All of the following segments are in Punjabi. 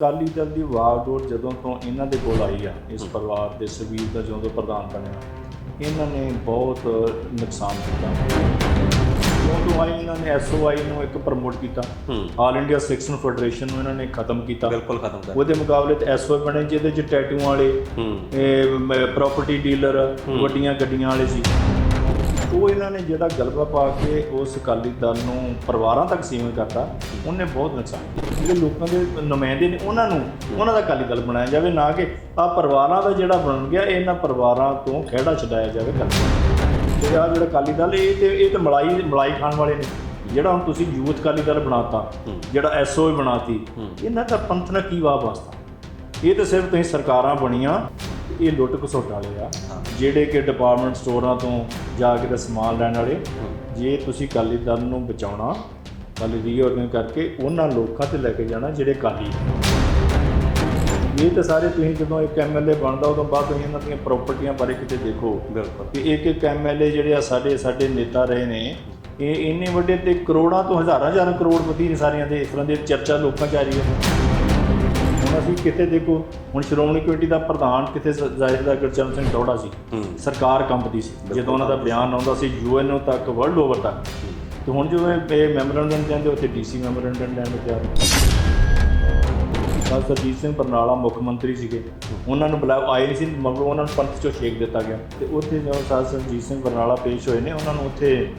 ਅਕਾਲੀ ਦਲ ਦੀ ਵਾਗਡੋਰ ਜਦੋਂ ਤੋਂ ਇਹਨਾਂ ਦੇ ਕੋਲ ਆਈ ਆ ਇਸ ਪਰਿਵਾਰ ਦੇ ਸੁਖਬੀਰ ਦਾ ਜਦੋਂ ਤੋਂ ਪ੍ਰਧਾਨ ਬਣਿਆ ਇਹਨਾਂ ਨੇ ਬਹੁਤ ਨੁਕਸਾਨ ਕੀਤਾ। ਜਦੋਂ ਤੋਂ ਆਏ ਇਹਨਾਂ ਨੇ ਐਸਓਆਈ ਨੂੰ ਇੱਕ ਪ੍ਰਮੋਟ ਕੀਤਾ। ਆਲ ਇੰਡੀਆ ਸੈਕਸ਼ਨ ਫੈਡਰੇਸ਼ਨ ਨੂੰ ਇਹਨਾਂ ਨੇ ਖਤਮ ਕੀਤਾ। ਬਿਲਕੁਲ ਖਤਮ ਕਰ ਉਹਦੇ ਮੁਕਾਬਲੇ ਤੇ ਐਸਓਆਈ ਬਣੇ ਜਿਹਦੇ ਚ ਟੈਟੂ ਵਾਲੇ ਹੂੰ। ਪ੍ਰਾਪਰਟੀ ਡੀਲਰ ਵੱਡੀਆਂ ਗੱਡੀਆਂ ਵਾਲੇ ਸੀ। ਉਹ ਇਹਨਾਂ ਨੇ ਜਿਹੜਾ ਗਲਬਾ ਪਾ ਕੇ ਉਸ ਅਕਾਲੀ ਦਲ ਨੂੰ ਪਰਿਵਾਰਾਂ ਤੱਕ ਸੀਮਿਤ ਕਰਤਾ ਉਹਨੇ ਬਹੁਤ ਨੁਕਸਾਨ ਕੀਤਾ। ਜਿਹੜੇ ਲੋਕਾਂ ਦੇ ਨੁਮਾਇੰਦੇ ਨੇ ਉਹਨਾਂ ਨੂੰ ਉਹਨਾਂ ਦਾ ਅਕਾਲੀ ਦਲ ਬਣਾਇਆ ਜਾਵੇ ਨਾ ਕਿ ਆ ਪਰਿਵਾਰਾਂ ਦਾ ਜਿਹੜਾ ਬਣ ਗਿਆ ਇਹਨਾਂ ਪਰਿਵਾਰਾਂ ਤੋਂ ਖਿਹੜਾ ਛਡਾਇਆ ਜਾਵੇ ਕਰ ਤੇ ਆ ਜਿਹੜਾ ਅਕਾਲੀ ਦਲ ਇਹ ਤੇ ਇਹ ਤੇ ਮਲਾਈ ਮਲਾਈ ਖਾਣ ਵਾਲੇ ਨੇ। ਜਿਹੜਾ ਹੁਣ ਤੁਸੀਂ ਯੂਥ ਅਕਾਲੀ ਦਲ ਬਣਾਤਾ ਜਿਹੜਾ ਐਸਓ ਬਣਾਤੀ ਇਹਨਾਂ ਦਾ ਪੰਥ ਨਾਲ ਕੀ ਵਾਹ ਵਾਸਤਾ ਇਹ ਤਾਂ ਸਿਰਫ ਤੁਸੀਂ ਸਰਕਾਰਾਂ ਬਣੀਆਂ ਇਹ ਲੁੱਟ ਘਸੋਟ ਵਾਲੇ ਆ ਜਿਹੜੇ ਕਿ ਡਿਪਾਰਟਮੈਂਟ ਸਟੋਰਾਂ ਤੋਂ ਜਾ ਕੇ ਤੇ ਸਮਾਨ ਲੈਣ ਵਾਲੇ। ਜੇ ਤੁਸੀਂ ਅਕਾਲੀ ਦਲ ਨੂੰ ਬਚਾਉਣਾ ਕੱਲ ਰੀਆਰਗਨਾਈਜ਼ ਕਰਕੇ ਉਹਨਾਂ ਲੋਕਾਂ ਤੇ ਲੈ ਕੇ ਜਾਣਾ ਜਿਹੜੇ ਅਕਾਲੀ ਨੇ। ਇਹ ਤਾਂ ਸਾਰੇ ਤੁਸੀਂ ਜਦੋਂ ਇੱਕ ਐਮਐਲਏ ਬਣਦਾ ਉਦੋਂ ਬਾਅਦ ਤੁਸੀਂ ਇਹਨਾਂ ਦੀਆਂ ਪ੍ਰਾਪਰਟੀਆਂ ਬਾਰੇ ਕਿਤੇ ਦੇਖੋ। ਬਿਲਕੁਲ। ਕਿ ਇੱਕ ਇੱਕ ਐਮਐਲਏ ਜਿਹੜੇ ਆ ਸਾਡੇ ਸਾਡੇ ਨੇਤਾ ਰਹੇ ਨੇ ਇਹ ਇੰਨੇ ਵੱਡੇ ਤੇ ਕਰੋੜਾਂ ਤੋਂ ਹਜ਼ਾਰਾਂ ਹਜ਼ਾਰਾਂ ਕਰੋੜਪਤੀ ਨੇ ਸਾਰਿਆਂ ਦੇ ਇਸ ਤਰ੍ਹਾਂ ਦੀ ਚਰਚਾ ਲੋਕਾਂ 'ਚ ਆ ਰਹੀ ਹੈ ਅਸੀਂ ਕਿਤੇ ਦੇਖੋ ਹੁਣ ਸ਼੍ਰੋਮਣੀ ਕਮੇਟੀ ਦਾ ਪ੍ਰਧਾਨ ਕਿਤੇ ਜ਼ਾਹਿਰ ਦਾ ਗੁਰਚਰਨ ਸਿੰਘ ਟੌੜਾ ਸੀ ਸਰਕਾਰ ਕੰਪਦੀ ਸੀ ਜਦੋਂ ਉਹਨਾਂ ਦਾ ਬਿਆਨ ਆਉਂਦਾ ਸੀ ਯੂਐਨਓ ਤੱਕ ਵਰਲਡ ਓਵਰ ਤੱਕ। ਤੇ ਹੁਣ ਜਦੋਂ ਇਹ- ਮੈਮੋਰੈਂਡਮ ਜਾਂਦੇ ਉੱਥੇ ਡੀਸੀ ਮੈਮੋਰੈਂਡਮ ਲੈਣ ਨੂੰ ਤਿਆਰ ਸਰ ਸਰਜੀਤ ਸਿੰਘ ਬਰਨਾਲਾ ਮੁੱਖ ਮੰਤਰੀ ਸੀਗੇ। ਉਹਨਾਂ ਨੂੰ ਬੁਲਾਇਆ ਆਏ ਨਹੀਂ ਸੀ ਮਗਰੋਂ ਉਹਨਾਂ ਨੂੰ ਪੰਥ ਚੋਂ ਛੇਕ ਦਿੱਤਾ ਗਿਆ। ਤੇ ਉੱਥੇ ਜਦੋਂ ਸਰ ਸਰਜੀਤ ਸਿੰਘ ਬਰਨਾਲਾ ਪੇਸ਼ ਹੋਏ ਨੇ ਉਹਨਾਂ ਨੂੰ ਉੱਥੇ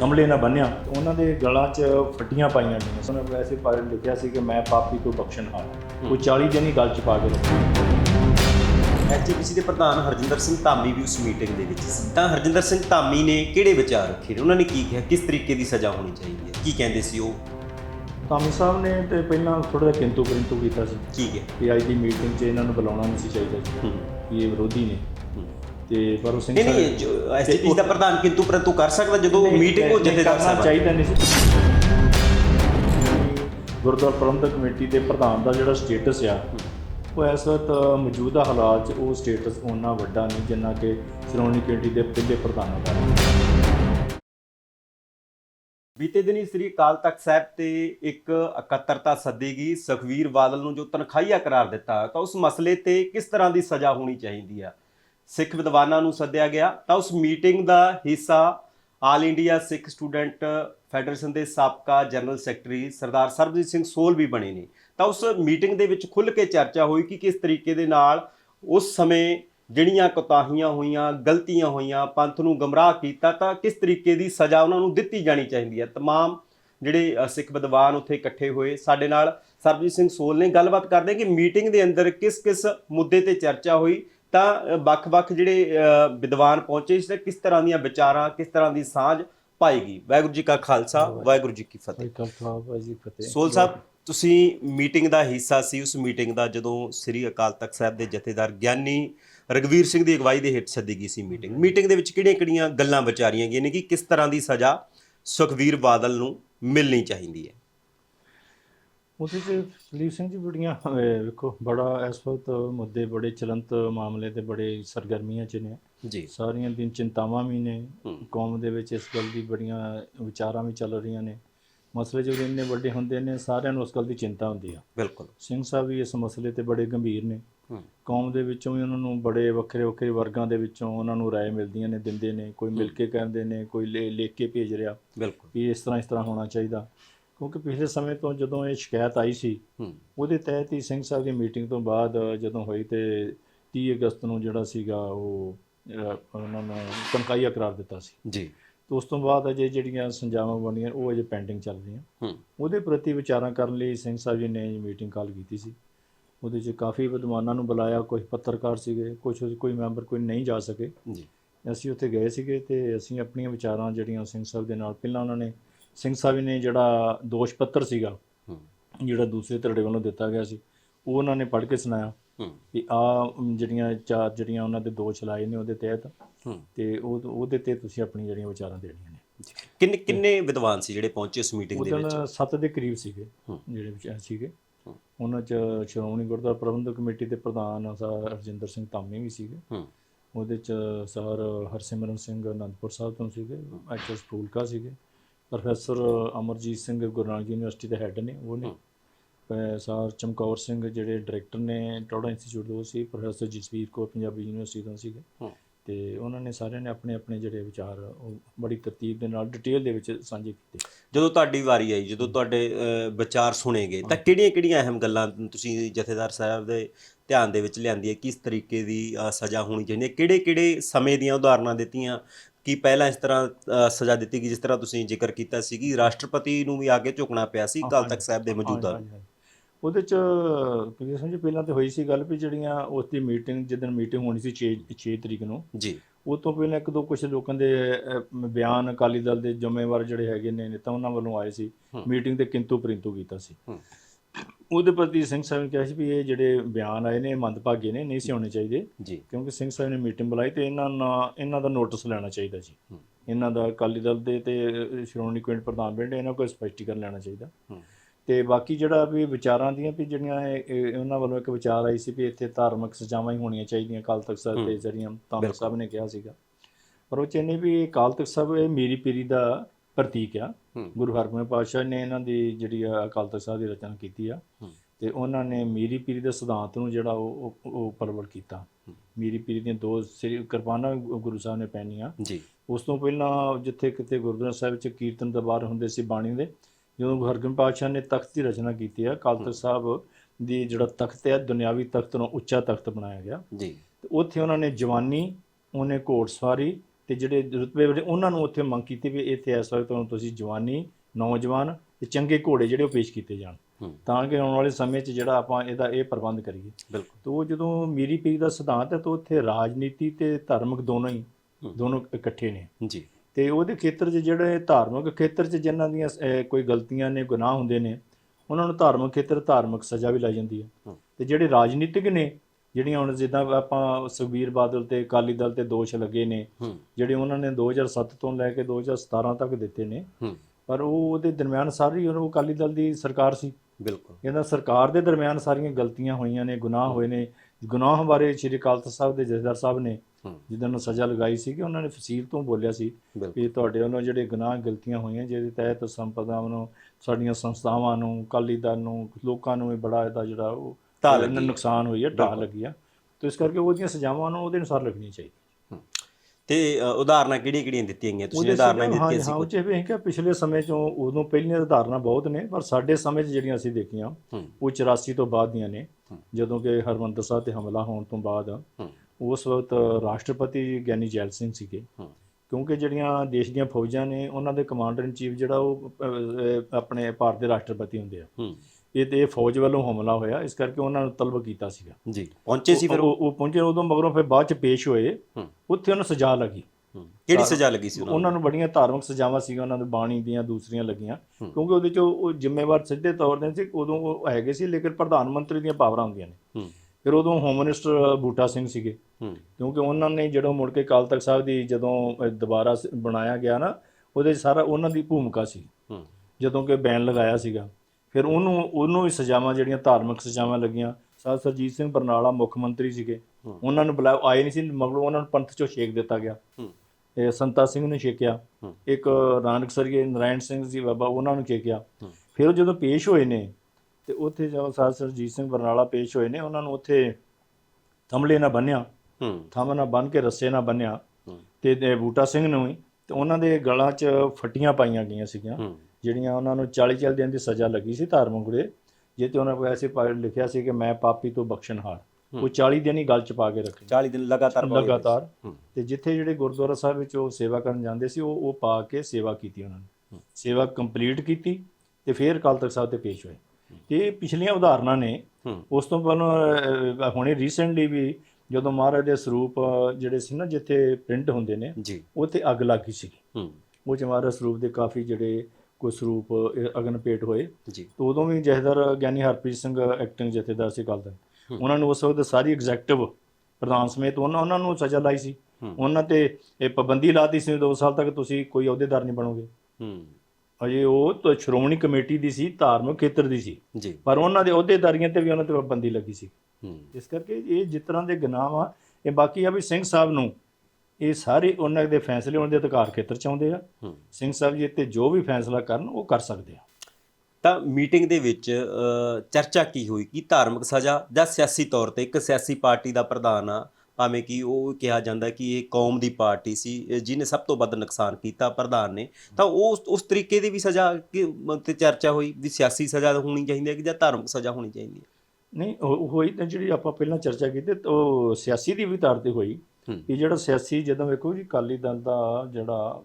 ਕਮਲੇ ਨਾਲ ਬੰਨਿਆ ਉਹਨਾਂ ਦੇ ਗਲਾਂ 'ਚ ਫੱਟੀਆਂ ਪਾਈਆਂ ਗਈਆਂ ਉਹਨਾਂ ਨੇ ਵੈਸੇ ਪਰ ਲਿਖਿਆ ਸੀ ਕਿ ਮੈਂ ਪਾਪੀ ਤੋਂ ਬਖਸ਼ਣਹਾਰ ਕੋਈ 40 ਦਿਨ ਹੀ ਗਲ 'ਚ ਪਾ ਕੇ ਰੱਖਿਆ ਐਸਜੀਪੀਸੀ ਦੇ ਪ੍ਰਧਾਨ ਹਰਜਿੰਦਰ ਸਿੰਘ ਧਾਮੀ ਵੀ ਉਸ ਮੀਟਿੰਗ ਦੇ ਵਿੱਚ ਸੀ। ਤਾਂ ਹਰਜਿੰਦਰ ਸਿੰਘ ਧਾਮੀ ਨੇ ਕਿਹੜੇ ਵਿਚਾਰ ਰੱਖੇ ਨੇ? ਉਹਨਾਂ ਨੇ ਕੀ ਕਿਹਾ? ਕਿਸ ਤਰੀਕੇ ਦੀ ਸਜ਼ਾ ਹੋਣੀ ਚਾਹੀਦੀ ਹੈ? ਕੀ ਕਹਿੰਦੇ ਸੀ ਉਹ? ਕਾਮੀ ਸਾਹਿਬ ਨੇ ਤੇ ਪਹਿਲਾਂ ਥੋੜਾ ਜਿਹਾ ਕਿੰਤੂ ਪਰੰਤੂ ਕੀਤਾ ਸੀ। ਕੀ ਹੈ ਕਿ ਅੱਜ ਦੀ ਮੀਟਿੰਗ 'ਚ ਇਹਨਾਂ ਨੂੰ ਬੁਲਾਉਣਾ ਨਹੀਂ ਸੀ ਚਾਹੀਦਾ ਸੀ ਹੂੰ। ਕਿ ਇਹ ਵਿਰੋਧੀ ਨੇ। ਹੂੰ। ਤੇ ਪਰ ਉਹ ਸਿੰਘ ਨਹੀਂ ਨਹੀਂ ਜੋ ਐਸਜੀਪੀਸੀ ਦਾ ਪ੍ਰਧਾਨ ਕਿੰਤੂ ਪਰੰਤੂ ਕਰ ਸਕਦਾ ਜਦੋਂ ਮੀਟਿੰਗ ਨਹੀਂ, ਜਥੇਦਾਰ ਕਰਨਾ ਸਾਹਿਬ ਚਾਹੀਦਾ ਨਹੀਂ ਸੀ। ਗੁਰਦੁਆਰਾ ਪ੍ਰਬੰਧਕ ਕਮੇਟੀ ਦੇ ਪ੍ਰਧਾਨ ਦਾ ਜਿਹੜਾ ਸਟੇਟਸ ਆ ਉਹ ਇਸ ਵਕਤ ਮੌਜੂਦਾ ਹਾਲਾਤ 'ਚ ਉਹ ਸਟੇਟਸ ਉਹਨਾਂ ਵੱਡਾ ਨਹੀਂ ਜਿੰਨਾ ਕਿ ਸ਼੍ਰੋਮਣੀ ਕਮੇਟੀ ਦੇ ਪਹਿਲੇ ਪ੍ਰਧਾਨਾਂ ਦਾ। ਹੈ। ਬੀਤੇ ਦਿਨੀ ਸ੍ਰੀ ਅਕਾਲ ਤਖਤ ਸਾਹਿਬ ਤੇ ਇੱਕ ਇਕੱਤਰਤਾ ਸੱਦੀ ਗਈ ਸੁਖਵੀਰ ਬਾਦਲ ਨੂੰ ਜੋ ਤਨਖਾਹੀਆ ਕਰਾਰ ਦਿੱਤਾ ਤਾਂ ਉਸ ਮਸਲੇ ਤੇ ਕਿਸ ਤਰ੍ਹਾਂ ਦੀ ਸਜ਼ਾ ਹੋਣੀ ਚਾਹੀਦੀ ਆ? ਸਿੱਖ ਵਿਦਵਾਨਾਂ ਨੂੰ ਸੱਦਿਆ ਗਿਆ ਤਾਂ ਉਸ ਮੀਟਿੰਗ ਦਾ ਹਿੱਸਾ all India Sikh student federation ਦੇ ਸਾਬਕਾ ਜਨਰਲ ਸੈਕਟਰੀ ਸਰਦਾਰ ਸਰਬਜੀਤ ਸਿੰਘ ਸੋਲ ਵੀ ਬਣੇ ਨੇ ਤਾਂ ਉਸ ਮੀਟਿੰਗ ਦੇ ਵਿੱਚ ਖੁੱਲ੍ਹ ਕੇ ਚਰਚਾ ਹੋਈ ਕਿ ਕਿਸ ਤਰੀਕੇ ਦੇ ਨਾਲ ਉਸ ਸਮੇਂ ਜਿਹੜੀਆਂ ਕੋਤਾਹੀਆਂ ਹੋਈਆਂ ਗਲਤੀਆਂ ਹੋਈਆਂ ਪੰਥ ਨੂੰ ਗਮਰਾਹ ਕੀਤਾ ਤਾਂ ਕਿਸ ਤਰੀਕੇ ਦੀ ਸਜ਼ਾ ਉਹਨਾਂ ਨੂੰ ਦਿੱਤੀ ਜਾਣੀ ਚਾਹੀਦੀ ਹੈ तमाम ਜਿਹੜੇ ਅ, ਸਿੱਖ ਵਿਦਵਾਨ ਉੱਥੇ ਇਕੱਠੇ ਹੋਏ ਸਾਡੇ ਨਾਲ ਸਰਬਜੀਤ ਸਿੰਘ ਸੋਲ ਨੇ ਗੱਲਬਾਤ ਕਰਦੇ ਕਿ ਮੀਟਿੰਗ ਦੇ ਅੰਦਰ ਕਿਸ ਕਿਸ ਮੁੱਦੇ ਤੇ ਚਰਚਾ ਹੋਈ ਤਾਂ ਵੱਖ-ਵੱਖ ਜਿਹੜੇ ਵਿਦਵਾਨ ਪਹੁੰਚੇ ਸੀ ਤਾਂ ਕਿਸ ਤਰ੍ਹਾਂ ਦੀਆਂ ਵਿਚਾਰਾਂ ਕਿਸ ਤਰ੍ਹਾਂ ਦੀ ਸਾਂਝ ਪਾਏਗੀ? ਵਾਹਿਗੁਰੂ ਜੀ ਕਾ ਖਾਲਸਾ ਵਾਹਿਗੁਰੂ ਜੀ ਕੀ ਫਤਿਹ। ਸੋਲ ਸਾਹਿਬ ਤੁਸੀਂ ਮੀਟਿੰਗ ਦਾ ਹਿੱਸਾ ਸੀ ਉਸ ਮੀਟਿੰਗ ਦਾ ਜਦੋਂ ਸ੍ਰੀ ਅਕਾਲ ਤਖਤ ਸਾਹਿਬ ਦੇ ਜਥੇਦਾਰ ਗਿਆਨੀ ਰਗਵੀਰ ਸਿੰਘ ਦੀ ਅਗਵਾਈ ਦੇ ਹੇਠ ਸੱਦੀ ਗਈ ਸੀ ਮੀਟਿੰਗ। ਮੀਟਿੰਗ ਦੇ ਵਿੱਚ ਕਿਹੜੀਆਂ-ਕਿਹੜੀਆਂ ਗੱਲਾਂ ਵਿਚਾਰੀਆਂ ਗਈਆਂ ਨੇ ਕਿ ਕਿਸ ਤਰ੍ਹਾਂ ਦੀ ਸਜ਼ਾ ਸੁਖਵੀਰ ਬਾਦਲ ਨੂੰ ਮਿਲਣੀ ਚਾਹੀਦੀ ਹੈ? ਉਹਦੇ ਚ ਸਲੀਪ ਸਿੰਘ ਜੀ ਬੜੀਆਂ ਵੇਖੋ ਬੜਾ ਇਸ ਵਕਤ ਮੁੱਦੇ ਬੜੇ ਚਲੰਤ ਮਾਮਲੇ ਤੇ ਬੜੇ ਸਰਗਰਮੀਆਂ ਚ ਨੇ। ਜੀ। ਸਾਰੀਆਂ ਦਿਨ ਚਿੰਤਾਵਾਂ ਵੀ ਨੇ। ਕੌਮ ਦੇ ਵਿੱਚ ਇਸ ਗੱਲ ਦੀ ਬੜੀਆਂ ਵਿਚਾਰਾਂ ਵੀ ਚੱਲ ਰਹੀਆਂ ਨੇ। ਮਸਲੇ ਜਦੋਂ ਇੰਨੇ ਵੱਡੇ ਹੁੰਦੇ ਨੇ ਸਾਰਿਆਂ ਨੂੰ ਉਸ ਗੱਲ ਦੀ ਚਿੰਤਾ ਹੁੰਦੀ ਆ। ਬਿਲਕੁਲ। ਸਿੰਘ ਸਾਹਿਬ ਵੀ ਇਸ ਮਸਲੇ ਤੇ ਬੜੇ ਗੰਭੀਰ ਨੇ। ਕੌਮ ਦੇ ਵਿੱਚੋਂ ਵੀ ਉਹਨਾਂ ਨੂੰ ਬੜੇ ਵੱਖਰੇ ਵੱਖਰੇ ਵਰਗਾਂ ਦੇ ਵਿੱਚੋਂ ਉਹਨਾਂ ਨੂੰ ਰਾਏ ਮਿਲਦੀਆਂ ਨੇ ਦਿੰਦੇ ਨੇ। ਕੋਈ ਮਿਲ ਕੇ ਕਹਿੰਦੇ ਨੇ ਕੋਈ ਲੇ- ਲਿਖ ਕੇ ਭੇਜ ਰਿਹਾ ਬਿਲਕੁਲ। ਵੀ ਇਸ ਤਰ੍ਹਾਂ ਇਸ ਤਰ੍ਹਾਂ ਹੋਣਾ ਚਾਹੀਦਾ। ਕਿਉਂਕਿ ਪਿਛਲੇ ਸਮੇਂ ਤੋਂ ਜਦੋਂ ਇਹ ਸ਼ਿਕਾਇਤ ਆਈ ਸੀ ਉਹਦੇ ਤਹਿਤ ਹੀ ਸਿੰਘ ਸਾਹਿਬ ਦੀ ਮੀਟਿੰਗ ਤੋਂ ਬਾਅਦ ਜਦੋਂ ਹੋਈ ਤੇ 30 ਅਗਸਤ ਨੂੰ ਜਿਹੜਾ ਸੀਗਾ ਉਹ ਉਹਨਾਂ ਨੂੰ ਤਨਖਾਹੀਆ ਕਰਾਰ ਦਿੱਤਾ ਸੀ। ਜੀ। ਤੇ ਉਸ ਤੋਂ ਬਾਅਦ ਅਜੇ ਜਿਹੜੀਆਂ ਸੰਜਾਵਾਂ ਬਣੀਆਂ ਉਹ ਅਜੇ ਪੈਂਡਿੰਗ ਚੱਲ ਰਹੀਆਂ। ਹੂੰ। ਉਹਦੇ ਪ੍ਰਤੀ ਵਿਚਾਰਾਂ ਕਰਨ ਲਈ ਸਿੰਘ ਸਾਹਿਬ ਜੀ ਨੇ ਮੀਟਿੰਗ ਕਾਲ ਕੀਤੀ ਸੀ। ਉਹਦੇ 'ਚ ਕਾਫੀ ਵਿਦਵਾਨਾਂ ਨੂੰ ਬੁਲਾਇਆ ਕੁਝ ਪੱਤਰਕਾਰ ਸੀਗੇ ਕੁਝ ਕੋਈ ਮੈਂਬਰ ਕੋਈ ਨਹੀਂ ਜਾ ਸਕੇ। ਜੀ। ਅਸੀਂ ਉੱਥੇ ਗਏ ਸੀਗੇ ਤੇ ਅਸੀਂ ਆਪਣੀਆਂ ਵਿਚਾਰਾਂ ਜਿਹੜੀਆਂ ਸਿੰਘ ਸਾਹਿਬ ਦੇ ਨਾਲ ਪਹਿਲਾਂ ਉਹਨਾਂ ਨੇ ਸਿੰਘ ਸਾਹਿਬ ਨੇ ਜਿਹੜਾ ਦੋਸ਼ ਪੱਤਰ ਸੀਗਾ ਜਿਹੜਾ ਦੂਸਰੇ ਧੜੇ ਵੱਲੋਂ ਦਿੱਤਾ ਗਿਆ ਸੀ ਉਹ ਉਹਨਾਂ ਨੇ ਪੜ੍ਹ ਕੇ ਸੁਣਾਇਆ ਕਿ ਆ ਜਿਹੜੀਆਂ ਚਾਰ ਜਿਹੜੀਆਂ ਉਹਨਾਂ ਦੇ ਦੋਸ਼ ਲਾਏ ਨੇ ਉਹਦੇ ਤਹਿਤ ਤੇ ਉਹ ਉਹਦੇ ਤੇ ਤੁਸੀਂ ਆਪਣੀ ਜਿਹੜੀਆਂ ਵਿਚਾਰਾਂ ਦੇਣੀਆਂ ਨੇ। ਕਿੰਨੇ ਕਿੰਨੇ ਵਿਦਵਾਨ ਸੀ ਜਿਹੜੇ ਪਹੁੰਚੇ ਉਸ ਮੀਟਿੰਗ ਦੇ ਵਿੱਚ? 7 ਦੇ ਕਰੀਬ ਸੀਗੇ। ਜਿਹੜੇ ਵਿਚਾਰ ਸੀਗੇ। ਉਹਨਾਂ ਚ ਸ਼੍ਰੋਮਣੀ ਗੁਰਦੁਆਰਾ ਪ੍ਰਬੰਧਕ ਕਮੇਟੀ ਦੇ ਪ੍ਰਧਾਨ ਸਰ ਰਜਿੰਦਰ ਸਿੰਘ ਧਾਮੀ ਵੀ ਸੀਗੇ। ਉਹਦੇ ਚ ਸਰ ਹਰਸਿਮਰਨ ਸਿੰਘ ਅਨੰਦਪੁਰ ਸਾਹਿਬ ਤੋਂ ਸੀਗੇ ਐਚਐਸ ਫੂਲਕਾ ਸੀਗੇ। ਪ੍ਰੋਫੈਸਰ ਅਮਰਜੀਤ ਸਿੰਘ ਗੁਰੂ ਨਾਨਕ ਯੂਨੀਵਰਸਿਟੀ ਦੇ ਹੈੱਡ ਨੇ ਉਹ ਨੇ ਸਰ ਚਮਕੌਰ ਸਿੰਘ ਜਿਹੜੇ ਡਾਇਰੈਕਟਰ ਨੇ ਟੋਡਾ ਇੰਸਟੀਚਿਊਟ ਦੇ ਉਹ ਸੀ ਪ੍ਰੋਫੈਸਰ ਜਸਵੀਰ ਕੌਰ ਪੰਜਾਬੀ ਯੂਨੀਵਰਸਿਟੀ ਤੋਂ ਸੀਗੇ। ਤੇ ਉਹਨਾਂ ਨੇ ਸਾਰਿਆਂ ਨੇ ਆਪਣੇ ਆਪਣੇ ਜਿਹੜੇ ਵਿਚਾਰ ਉਹ ਬੜੀ ਤਰਤੀਬ ਦੇ ਨਾਲ ਡਿਟੇਲ ਦੇ ਵਿੱਚ ਸਾਂਝੇ ਕੀਤੇ। ਜਦੋਂ ਤੁਹਾਡੀ ਵਾਰੀ ਆਈ ਜਦੋਂ ਤੁਹਾਡੇ ਵਿਚਾਰ ਸੁਣੇ ਗਏ ਤਾਂ ਕਿਹੜੀਆਂ-ਕਿਹੜੀਆਂ ਅਹਿਮ ਗੱਲਾਂ ਤੁਸੀਂ ਜਥੇਦਾਰ ਸਾਹਿਬ ਦੇ ਧਿਆਨ ਦੇ ਵਿੱਚ ਲਿਆਂਦੀ ਹੈ? ਕਿਸ ਤਰੀਕੇ ਦੀ ਸਜ਼ਾ ਹੋਣੀ ਚਾਹੀਦੀ ਹੈ? ਕਿਹੜੇ-ਕਿਹੜੇ ਸਮੇਂ ਦੀਆਂ ਉਦਾਹਰਨਾਂ ਦਿੱਤੀਆਂ? ਕਿ ਪਹਿਲਾਂ ਇਸ ਤਰ੍ਹਾਂ ਸਜ਼ਾ ਦਿੱਤੀ ਗਈ ਜਿਸ ਤਰ੍ਹਾਂ ਤੁਸੀਂ ਜ਼ਿਕਰ ਕੀਤਾ ਸੀ ਕਿ ਰਾਸ਼ਟਰਪਤੀ ਨੂੰ ਵੀ ਅੱਗੇ ਝੁਕਣਾ ਪਿਆ ਸੀ ਅਕਾਲ ਤਖਤ ਸਾਹਿਬ ਦੇ ਮੌਜੂਦਾ। ਉਹਦੇ ਚ ਕਿਉਂਕਿ ਸਮਝੋ ਪਹਿਲਾਂ ਤੇ ਹੋਈ ਸੀ ਗੱਲ ਵੀ ਜਿਹੜੀਆਂ ਉਸ ਦੀ ਮੀਟਿੰਗ ਜਿੱਦਣ ਮੀਟਿੰਗ ਹੋਣੀ ਸੀ 6 6 ਤਰੀਕ ਨੂੰ ਜੀ ਉਹ ਤੋਂ ਪਹਿਲਾਂ ਇੱਕ ਦੋ ਕੁਝ ਲੋਕਾਂ ਦੇ ਬਿਆਨ ਅਕਾਲੀ ਦਲ ਦੇ ਜ਼ਿੰਮੇਵਾਰ ਜਿਹੜੇ ਹੈਗੇ ਨੇ ਨੇਤਾ ਉਹਨਾਂ ਵੱਲੋਂ ਆਏ ਸੀ। ਮੀਟਿੰਗ ਤੇ ਕਿੰਤੂ ਪਰਿੰਤੂ ਕੀਤਾ ਸੀ। ਉਹਦੇ ਪ੍ਰਤੀ ਸਿੰਘ ਸਾਹਿਬ ਨੇ ਕਿਹਾ ਸੀ ਵੀ ਇਹ ਜਿਹੜੇ ਬਿਆਨ ਆਏ ਨੇ ਮੰਦਭਾਗੇ ਨੇ ਨਹੀਂ ਸੀ ਹੋਣੇ ਚਾਹੀਦੇ ਜੀ ਕਿਉਂਕਿ ਸਿੰਘ ਸਾਹਿਬ ਨੇ ਮੀਟਿੰਗ ਬੁਲਾਈ ਤੇ ਇਹਨਾਂ ਨਾਲ ਇਹਨਾਂ ਦਾ ਨੋਟਿਸ ਲੈਣਾ ਚਾਹੀਦਾ ਹੂੰ। ਇਹਨਾਂ ਦਾ ਅਕਾਲੀ ਦਲ ਦੇ ਤੇ ਸ਼੍ਰੋਮਣੀ ਕਮੇਟੀ ਪ੍ਰਧਾਨ ਬੈਠੇ ਇਹਨਾਂ ਕੋਲ ਸਪਸ਼ਟੀਕਰਨ ਲੈਣਾ ਚਾਹੀਦਾ। ਤੇ ਬਾਕੀ ਜਿਹੜਾ ਵੀ ਵਿਚਾਰਾਂ ਦੀਆਂ ਵੀ ਜਿਹੜੀਆਂ ਉਹਨਾਂ ਵੱਲੋਂ ਇੱਕ ਵਿਚਾਰ ਆਈ ਸੀ ਵੀ ਇੱਥੇ ਧਾਰਮਿਕ ਸਜ਼ਾਵਾਂ ਹੀ ਹੋਣੀਆਂ ਚਾਹੀਦੀਆਂ ਅਕਾਲ ਤਖਤ ਸਾਹਿਬ ਤੇ। ਜਿਹੜੀਆਂ ਤਾਂ। ਸਾਹਿਬ ਨੇ ਕਿਹਾ ਸੀਗਾ ਪਰ ਉਹ ਕਹਿੰਦੇ ਵੀ ਅਕਾਲ ਤਖਤ ਸਾਹਿਬ ਇਹ ਮੇਰੀ ਪੀਰੀ ਦਾ ਪ੍ਰਤੀਕ ਆ। ਹੂੰ। ਗੁਰੂ ਹਰਗੋਬਿੰਦ ਪਾਤਸ਼ਾਹ ਨੇ ਇਹਨਾਂ ਦੀ ਜਿਹੜੀ ਆ ਅਕਾਲ ਤਖਤ ਸਾਹਿਬ ਦੀ ਰਚਨਾ ਕੀਤੀ ਆ। ਹੂੰ। ਤੇ ਉਹਨਾਂ ਨੇ ਮੀਰੀ ਪੀਰੀ ਦੇ ਸਿਧਾਂਤ ਨੂੰ ਜਿਹੜਾ ਉਹ ਉਹ- ਪ੍ਰਵਟ ਕੀਤਾ। ਹੂੰ। ਮੀਰੀ ਪੀਰੀ ਦੀਆਂ ਦੋ ਸ੍ਰੀ ਕਿਰਪਾਨਾਂ ਗੁਰੂ ਸਾਹਿਬ ਨੇ ਪਹਿਨੀਆਂ ਜੀ। ਉਸ ਤੋਂ ਪਹਿਲਾਂ ਜਿੱਥੇ ਕਿਤੇ ਗੁਰਦੁਆਰਾ ਸਾਹਿਬ ਵਿੱਚ ਕੀਰਤਨ ਦਰਬਾਰ ਹੁੰਦੇ ਸੀ ਬਾਣੀ ਦੇ ਜਦੋਂ ਗੁਰੂ ਹਰਗੋਬਿੰਦ ਪਾਤਸ਼ਾਹ ਨੇ ਤਖਤ ਦੀ ਰਚਨਾ ਕੀਤੀ ਹੈ ਅਕਾਲ ਤਖਤ ਸਾਹਿਬ ਦੀ ਜਿਹੜਾ ਤਖਤ ਹੈ ਦੁਨਿਆਵੀ ਤਖਤ ਨੂੰ ਉੱਚਾ ਤਖਤ ਬਣਾਇਆ ਗਿਆ। ਜੀ। ਉੱਥੇ ਉਹਨਾਂ ਨੇ ਜਵਾਨੀ ਉਹਨੇ ਘੋੜਸਵਾਰੀ ਤੇ ਜਿਹੜੇ ਰੁਤਬੇ ਵਾਲੇ ਉਹਨਾਂ ਨੂੰ ਉੱਥੇ ਮੰਗ ਕੀਤੀ ਵੀ ਇੱਥੇ ਇਸ ਵਕਤ ਤੁਹਾਨੂੰ ਤੁਸੀਂ ਜਵਾਨੀ ਨੌਜਵਾਨ ਤੇ ਚੰਗੇ ਘੋੜੇ ਜਿਹੜੇ ਉਹ ਪੇਸ਼ ਕੀਤੇ ਜਾਣ। ਤਾਂ ਕਿ ਆਉਣ ਵਾਲੇ ਸਮੇਂ 'ਚ ਜਿਹੜਾ ਆਪਾਂ ਇਹਦਾ ਇਹ ਪ੍ਰਬੰਧ ਕਰੀਏ ਬਿਲਕੁਲ ਤੇ ਜਦੋਂ ਮੀਰੀ ਪੀਰੀ ਦਾ ਸਿਧਾਂਤ ਹੈ ਤਾਂ ਉੱਥੇ ਰਾਜਨੀਤੀ ਤੇ ਧਾਰਮਿਕ ਦੋਨੋਂ ਹੀ। ਦੋਨੋਂ ਇਕੱਠੇ ਨੇ ਜੀ ਤੇ ਉਹਦੇ ਖੇਤਰ 'ਚ ਜਿਹੜੇ ਧਾਰਮਿਕ ਖੇਤਰ 'ਚ ਜਿਨ੍ਹਾਂ ਦੀਆਂ ਕੋਈ ਗਲਤੀਆਂ ਨੇ ਗੁਨਾਹ ਹੁੰਦੇ ਨੇ ਉਹਨਾਂ ਨੂੰ ਧਾਰਮਿਕ ਖੇਤਰ ਧਾਰਮਿਕ ਸਜ਼ਾ ਵੀ ਲਾਈ ਜਾਂਦੀ ਹੂੰ। ਤੇ ਜਿਹੜੇ ਰਾਜਨੀਤਿਕ ਨੇ ਜਿਹੜੀਆਂ ਹੁਣ ਜਿੱਦਾਂ ਆਪਾਂ ਸੁਖਬੀਰ ਬਾਦਲ ਤੇ ਅਕਾਲੀ ਦਲ ਤੇ ਦੋਸ਼ ਲੱਗੇ ਨੇ ਜਿਹੜੇ ਉਹਨਾਂ ਨੇ 2007 ਤੋਂ ਲੈ ਕੇ 2017 ਤੱਕ ਦਿੱਤੇ ਨੇ। ਪਰ ਉਹ ਉਹਦੇ ਦਰਮਿਆਨ ਸਾਰੀ ਉਹ ਅਕਾਲੀ ਦਲ ਦੀ ਸਰਕਾਰ ਸੀ। ਬਿਲਕੁਲ। ਇਹਨਾਂ ਸਰਕਾਰ ਦੇ ਦਰਮਿਆਨ ਸਾਰੀਆਂ ਗਲਤੀਆਂ ਹੋਈਆਂ ਨੇ ਗੁਨਾਹ ਹੋਏ ਨੇ। ਗੁਨਾਹ ਬਾਰੇ ਸ਼੍ਰੀ ਅਕਾਲ ਤਖਤ ਸਾਹਿਬ ਦੇ ਜਥੇਦਾਰ ਸਾਹਿਬ ਨੇ ਜਿੱਦਾਂ ਨੂੰ ਸਜ਼ਾ ਲਗਾਈ ਸੀ ਕਿ ਉਹਨਾਂ ਨੇ ਫਸੀਲ ਤੋਂ ਬੋਲਿਆ ਸੀ ਵੀ ਤੁਹਾਡੇ ਵੱਲੋਂ ਜਿਹੜੇ ਗੁਨਾਹ ਗਲਤੀਆਂ ਹੋਈਆਂ ਜਿਹਦੇ ਤਹਿਤ ਸੰਪਦਾਵਾਂ ਨੂੰ ਸਾਡੀਆਂ ਸੰਸਥਾਵਾਂ ਨੂੰ ਅਕਾਲੀ ਦਲ ਨੂੰ ਲੋਕਾਂ ਨੂੰ ਵੀ ਬੜਾ ਇਹਦਾ ਜਿਹੜਾ ਉਹ ਲੱਗੀ। ਹੈ। ਨੁਕਸਾਨ ਹੋਈ ਹੈ ਬਿਲਕੁਲ। ਲੱਗੀ ਆ। ਤੇ ਇਸ ਕਰਕੇ ਉਹਦੀਆਂ ਸਜ਼ਾਵਾਂ ਨੂੰ ਉਹਦੇ ਅਨੁਸਾਰ ਲੱਗਣੀਆਂ ਚਾਹੀਦੀਆਂ। ਤੇ ਉਦਾਹਰਨਾਂ ਕਿਹੜੀਆਂ-ਕਿਹੜੀਆਂ ਦਿੱਤੀਆਂ ਗਈਆਂ? ਤੁਸੀਂ ਉਦਾਹਰਨਾਂ ਦਿੱਤੀਆਂ ਸੀ ਹਾਂ ਉਹ ਕੁਝ ਚ ਵੀ ਕਿ ਪਿਛਲੇ ਸਮੇਂ ਚੋਂ ਉਦੋਂ ਪਹਿਲੀਆਂ ਉਦਾਹਰਨਾਂ ਬਹੁਤ ਨੇ ਪਰ ਸਾਡੇ ਸਮੇਂ 'ਚ ਜਿਹੜੀਆਂ ਅਸੀਂ ਦੇਖੀਆਂ ਉਹ 84 ਤੋਂ ਬਾਅਦ ਦੀਆਂ ਨੇ। ਜਦੋਂ ਕਿ ਹਰਮੰਦਰ ਸਾਹਿਬ ਤੇ ਹਮਲਾ ਹੋਣ ਤੋਂ ਬਾਅਦ ਉਸ ਵਕਤ ਰਾਸ਼ਟਰਪਤੀ ਗਿਆਨੀ ਜੈਲ ਸਿੰਘ ਸੀਗੇ। ਕਿਉਂਕਿ ਜਿਹੜੀਆਂ ਦੇਸ਼ ਦੀਆਂ ਫੌਜਾਂ ਨੇ ਉਹਨਾਂ ਦੇ ਕਮਾਂਡਰ ਇਨ ਚੀਫ ਜਿਹੜਾ ਉਹ ਆਪਣੇ ਭਾਰਤ ਦੇ ਰਾਸ਼ਟਰਪਤੀ ਹੁੰਦੇ ਆ। ਇਹ ਤੇ ਫੌਜ ਵੱਲੋਂ ਹਮਲਾ ਹੋਇਆ ਇਸ ਕਰਕੇ ਉਹਨਾਂ ਨੂੰ ਤਲਬ ਕੀਤਾ ਸੀਗਾ। ਜੀ ਪਹੁੰਚੇ ਸੀ ਫਿਰ ਉਹ? ਪਹੁੰਚੇ ਉਦੋਂ ਮਗਰੋਂ ਫਿਰ ਬਾਅਦ ਚ ਪੇਸ਼ ਹੋਏ। ਉੱਥੇ ਉਹਨੂੰ ਸਜ਼ਾ ਲੱਗੀ। ਕਿਹੜੀ ਸਜ਼ਾ ਲੱਗੀ ਸੀ ਉਹਨਾਂ ਨੂੰ? ਬੜੀਆਂ ਧਾਰਮਿਕ ਸਜ਼ਾਵਾਂ ਸੀਗੀਆਂ ਉਹਨਾਂ ਦੇ ਬਾਣੀ ਦੀਆਂ ਦੂਸਰੀਆਂ ਲੱਗੀਆਂ। ਕਿਉਂਕਿ ਉਹਦੇ ਚ ਉਹ ਜ਼ਿੰਮੇਵਾਰ ਸਿੱਧੇ ਤੌਰ ਤੇ ਸੀ ਉਦੋਂ ਉਹ ਹੈਗੇ ਸੀ ਲੇਕਿਨ ਪ੍ਰਧਾਨ ਮੰਤਰੀ ਦੀਆਂ ਪਾਵਰਾਂ ਹੁੰਦੀਆਂ ਨੇ। ਫਿਰ ਉਦੋਂ ਹੋਮ ਮਿਨਿਸਟਰ ਬੂਟਾ ਸਿੰਘ ਸੀਗੇ। ਕਿਉਂਕਿ ਉਹਨਾਂ ਨੇ ਜਦੋਂ ਮੁੜ ਕੇ ਕਾਲ ਤਖਤ ਸਾਹਿਬ ਦੀ ਜਦੋਂ ਦੁਬਾਰਾ ਬਣਾਇਆ ਗਿਆ ਨਾ ਉਹਦੇ 'ਚ ਸਾਰਾ ਉਹਨਾਂ ਦੀ ਭੂਮਿਕਾ ਸੀ। ਜਦੋਂ ਕਿ ਬੈਨ ਲਗਾਇਆ ਸੀਗਾ। ਫਿਰ ਉਹਨੂੰ ਉਹਨੂੰ ਵੀ ਸਜ਼ਾਵਾਂ ਜਿਹੜੀਆਂ ਧਾਰਮਿਕ ਸਜ਼ਾਵਾਂ ਲੱਗੀਆਂ। ਸਰ ਸਰਜੀਤ ਸਿੰਘ ਬਰਨਾਲਾ ਮੁੱਖ ਮੰਤਰੀ ਸੀਗੇ। ਹੂੰ। ਉਹਨਾਂ ਨੂੰ ਬੁਲਾਇਆ ਆਏ ਨਹੀਂ ਸੀ ਮਗਰੋਂ ਉਹਨਾਂ ਨੂੰ ਪੰਥ ਚੋਂ ਛੇਕ ਦਿੱਤਾ ਗਿਆ। ਹੂੰ। ਇਹ ਸੰਤਾ ਸਿੰਘ ਨੂੰ ਛੇਕਿਆ। ਹੂੰ। ਇੱਕ ਨਾਨਕ ਸਰੀਏ ਨਰਾਇਣ ਸਿੰਘ ਜੀ ਬਾਬਾ ਉਹਨਾਂ ਨੂੰ ਛੇਕਿਆ। ਹੂੰ। ਫਿਰ ਜਦੋਂ ਪੇਸ਼ ਹੋਏ ਨੇ ਤੇ ਉੱਥੇ ਜਦੋਂ ਸਰ ਸਰਜੀਤ ਸਿੰਘ ਬਰਨਾਲਾ ਪੇਸ਼ ਹੋਏ ਨੇ ਉਹਨਾਂ ਨੂੰ ਉੱਥੇ ਥੰਮਲੇ ਨਾਲ ਬੰਨਿਆ। ਹੂੰ। ਥੰਮ ਨਾਲ ਬੰਨ ਕੇ ਰੱਸੇ ਨਾਲ ਬੰਨਿਆ ਹੂੰ। ਤੇ ਬੂਟਾ ਸਿੰਘ ਨੂੰ ਵੀ ਤੇ ਉਹਨਾਂ ਦੇ ਗਲਾਂ 'ਚ ਫੱਟੀਆਂ ਪਾਈਆਂ ਗਈਆਂ ਸੀਗੀਆਂ। ਹੂੰ। ਜਿਹੜੀਆਂ ਉਹਨਾਂ ਨੂੰ 40 40 ਦਿਨ ਦੀ ਸਜ਼ਾ ਲੱਗੀ ਸੀ ਧਾਰਮਿਕ ਗੁਰੇ ਜੇ ਤੇ ਉਹਨਾਂ ਕੋਲ ਐਸੇ ਲਿਖਿਆ ਸੀ ਕਿ ਮੈਂ ਪਾਪੀ ਤੋਂ ਬਖਸ਼ਣਹਾਰ। ਉਹ 40 ਦਿਨ ਹੀ ਗਲ 'ਚ ਪਾ ਕੇ ਰੱਖੇ। 40 ਦਿਨ ਲਗਾਤਾਰ ਲਗਾਤਾਰ। ਤੇ ਜਿੱਥੇ ਜਿਹੜੇ ਗੁਰਦੁਆਰਾ ਸਾਹਿਬ ਵਿੱਚ ਉਹ ਸੇਵਾ ਕਰਨ ਜਾਂਦੇ ਸੀ ਉਹ ਉਹ ਪਾ ਕੇ ਸੇਵਾ ਕੀਤੀ ਉਹਨਾਂ ਨੇ। ਸੇਵਾ ਕੰਪਲੀਟ ਕੀਤੀ ਤੇ ਫਿਰ ਅਕਾਲ ਤਖਤ ਸਾਹਿਬ ਤੇ ਪੇਸ਼ ਹੋਏ। ਤੇ ਇਹ ਪਿਛਲੀਆਂ ਉਦਾਹਰਨਾਂ ਨੇ। ਉਸ ਤੋਂ ਪਹਿਲਾਂ ਹੁਣੇ ਰੀਸੈਂਟਲੀ ਵੀ ਜਦੋਂ ਮਹਾਰਾਜ ਦੇ ਸਰੂਪ ਜਿਹੜੇ ਸੀ ਨਾ ਜਿੱਥੇ ਪ੍ਰਿੰਟ ਹੁੰਦੇ ਨੇ ਉੱਥੇ ਅੱਗ ਲੱਗੀ ਸੀ ਉਹ 'ਚ ਮਹਾਰਾਜ ਸਰੂਪ ਦੇ ਕਾਫੀ ਜਿਹੜੇ ਕੋਈ ਸਰੂਪ ਅਗਨਪੇਟ ਹੋਏ ਜੀ। ਤੇ ਉਦੋਂ ਵੀ ਜਥੇਦਾਰ ਗਿਆਨੀ ਹਰਪ੍ਰੀਤ ਸਿੰਘ ਐਕਟਿੰਗ ਜਥੇਦਾਰ ਸੀ ਕੱਲ ਦਾ। ਉਹਨਾਂ ਨੂੰ ਉਸ ਵਕਤ ਸਾਰੀ ਐਗਜ਼ੈਕਟਿਵ ਪ੍ਰਧਾਨ ਸਮੇਤ ਉਹਨਾਂ ਉਹਨਾਂ ਨੂੰ ਸਜ਼ਾ ਲਾਈ ਸੀ। ਉਹਨਾਂ ਤੇ ਇਹ ਪਾਬੰਦੀ ਲਾਤੀ ਸੀ 2 ਸਾਲ ਤੱਕ ਤੁਸੀਂ ਕੋਈ ਅਹੁਦੇਦਾਰ ਨਹੀਂ ਬਣੋਗੇ। ਹੂੰ। ਅਜੇ ਉਹ ਤਾਂ ਸ਼੍ਰੋਮਣੀ ਕਮੇਟੀ ਦੀ ਸੀ ਧਾਰਮਿਕ ਖੇਤਰ ਦੀ ਸੀ। ਪਰ ਉਹਨਾਂ ਦੇ ਅਹੁਦੇਦਾਰੀਆਂ ਤੇ ਵੀ ਉਹਨਾਂ ਤੇ ਪਾਬੰਦੀ ਲੱਗੀ ਸੀ। ਇਸ ਕਰਕੇ ਇਹ ਜਿਸ ਤਰ੍ਹਾਂ ਦੇ ਗੁਨਾਹ ਆ ਇਹ ਬਾਕੀ ਆ ਵੀ ਸਿੰਘ ਸਾਹਿਬ ਨੂੰ ਇਹ ਸਾਰੇ ਉਹਨਾਂ ਦੇ ਫੈਸਲੇ ਉਹਨਾਂ ਦੇ ਅਧਿਕਾਰ ਖੇਤਰ ਚ ਆਉਂਦੇ ਆ। ਸਿੰਘ ਸਾਹਿਬ ਜੀ ਤੇ ਜੋ ਵੀ ਫੈਸਲਾ ਕਰਨ ਉਹ ਕਰ ਸਕਦੇ ਆ। ਤਾਂ ਮੀਟਿੰਗ ਦੇ ਵਿੱਚ ਚਰਚਾ ਕੀ ਹੋਈ? ਕਿ ਧਾਰਮਿਕ ਸਜ਼ਾ ਜਾਂ ਸਿਆਸੀ ਤੌਰ ਤੇ ਇੱਕ ਸਿਆਸੀ ਪਾਰਟੀ ਦਾ ਪ੍ਰਧਾਨ ਆ? ਭਾਵੇਂ ਕਿ ਉਹ ਕਿਹਾ ਜਾਂਦਾ ਕਿ ਇਹ ਕੌਮ ਦੀ ਪਾਰਟੀ ਸੀ ਜਿਹਨੇ ਸਭ ਤੋਂ ਵੱਧ ਨੁਕਸਾਨ ਕੀਤਾ ਪ੍ਰਧਾਨ ਨੇ। ਤਾਂ ਉਹ ਉਸ ਤਰੀਕੇ ਦੀ ਵੀ ਸਜ਼ਾ ਤੇ ਚਰਚਾ ਹੋਈ ਵੀ ਸਿਆਸੀ ਸਜ਼ਾ ਹੋਣੀ ਚਾਹੀਦੀ ਹੈ ਕਿ ਜਾਂ ਧਾਰਮਿਕ ਸਜ਼ਾ ਹੋਣੀ ਚਾਹੀਦੀ ਹੈ? ਨਹੀਂ ਉਹ- ਹੋਈ ਤਾਂ ਜਿਹੜੀ ਆਪਾਂ ਪਹਿਲਾਂ ਚਰਚਾ ਕੀਤੀ ਤੇ ਉਹ ਸਿਆਸੀ ਦੀ ਵੀ ਤਾਰ ਤੇ ਹੋਈ। ਹੂੰ। ਕਿ ਜਿਹੜਾ ਸਿਆਸੀ ਜਦੋਂ ਵੇਖੋ ਜੀ ਅਕਾਲੀ ਦਲ ਦਾ ਜਿਹੜਾ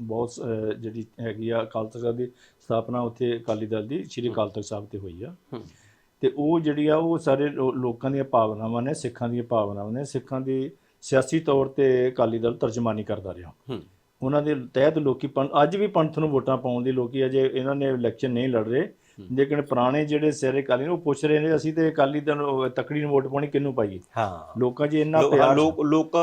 ਬਹੁਤ ਜਿਹੜੀ ਹੈਗੀ ਆ ਅਕਾਲ ਤਖਤ ਸਾਹਿਬ ਦੀ ਸਥਾਪਨਾ ਉੱਥੇ ਅਕਾਲੀ ਦਲ ਦੀ ਸ੍ਰੀ ਅਕਾਲ ਤਖਤ ਸਾਹਿਬ ਤੇ ਹੋਈ ਆ। ਤੇ ਉਹ ਜਿਹੜੀ ਆ ਉਹ ਸਾਰੇ ਲੋਕਾਂ ਦੀਆਂ ਭਾਵਨਾਵਾਂ ਨੇ ਸਿੱਖਾਂ ਦੀਆਂ ਭਾਵਨਾਵਾਂ ਨੇ ਸਿੱਖਾਂ ਦੀ ਸਿਆਸੀ ਤੌਰ ਤੇ ਅਕਾਲੀ ਦਲ ਤਰਜਮਾਨੀ ਕਰਦਾ ਰਿਹਾ। ਉਹਨਾਂ ਦੇ ਤਹਿਤ ਲੋਕੀ ਪੰ- ਅੱਜ ਵੀ ਪੰਥ ਨੂੰ ਵੋਟਾਂ ਪਾਉਣ ਦੀ ਲੋਕੀ ਅਜੇ ਇਹਨਾਂ ਨੇ ਇਲੈਕਸ਼ਨ ਨਹੀਂ ਲੜ ਰਹੇ। ਲੇਕਿਨ ਪੁਰਾਣੇ ਜਿਹੜੇ ਸਿਰੇ ਅਕਾਲੀ ਨੇ ਉਹ ਪੁੱਛ ਰਹੇ ਨੇ ਅਸੀਂ ਤੇ ਅਕਾਲੀ ਦਲ ਤਕੜੀ ਨੂੰ ਵੋਟ ਪਾਉਣੀ ਕਿਹਨੂੰ ਪਾਈਏ? ਹਾਂ। ਲੋਕਾਂ 'ਚ ਇੰਨਾ ਪਿਆਰ ਲੋਕ ਲੋਕ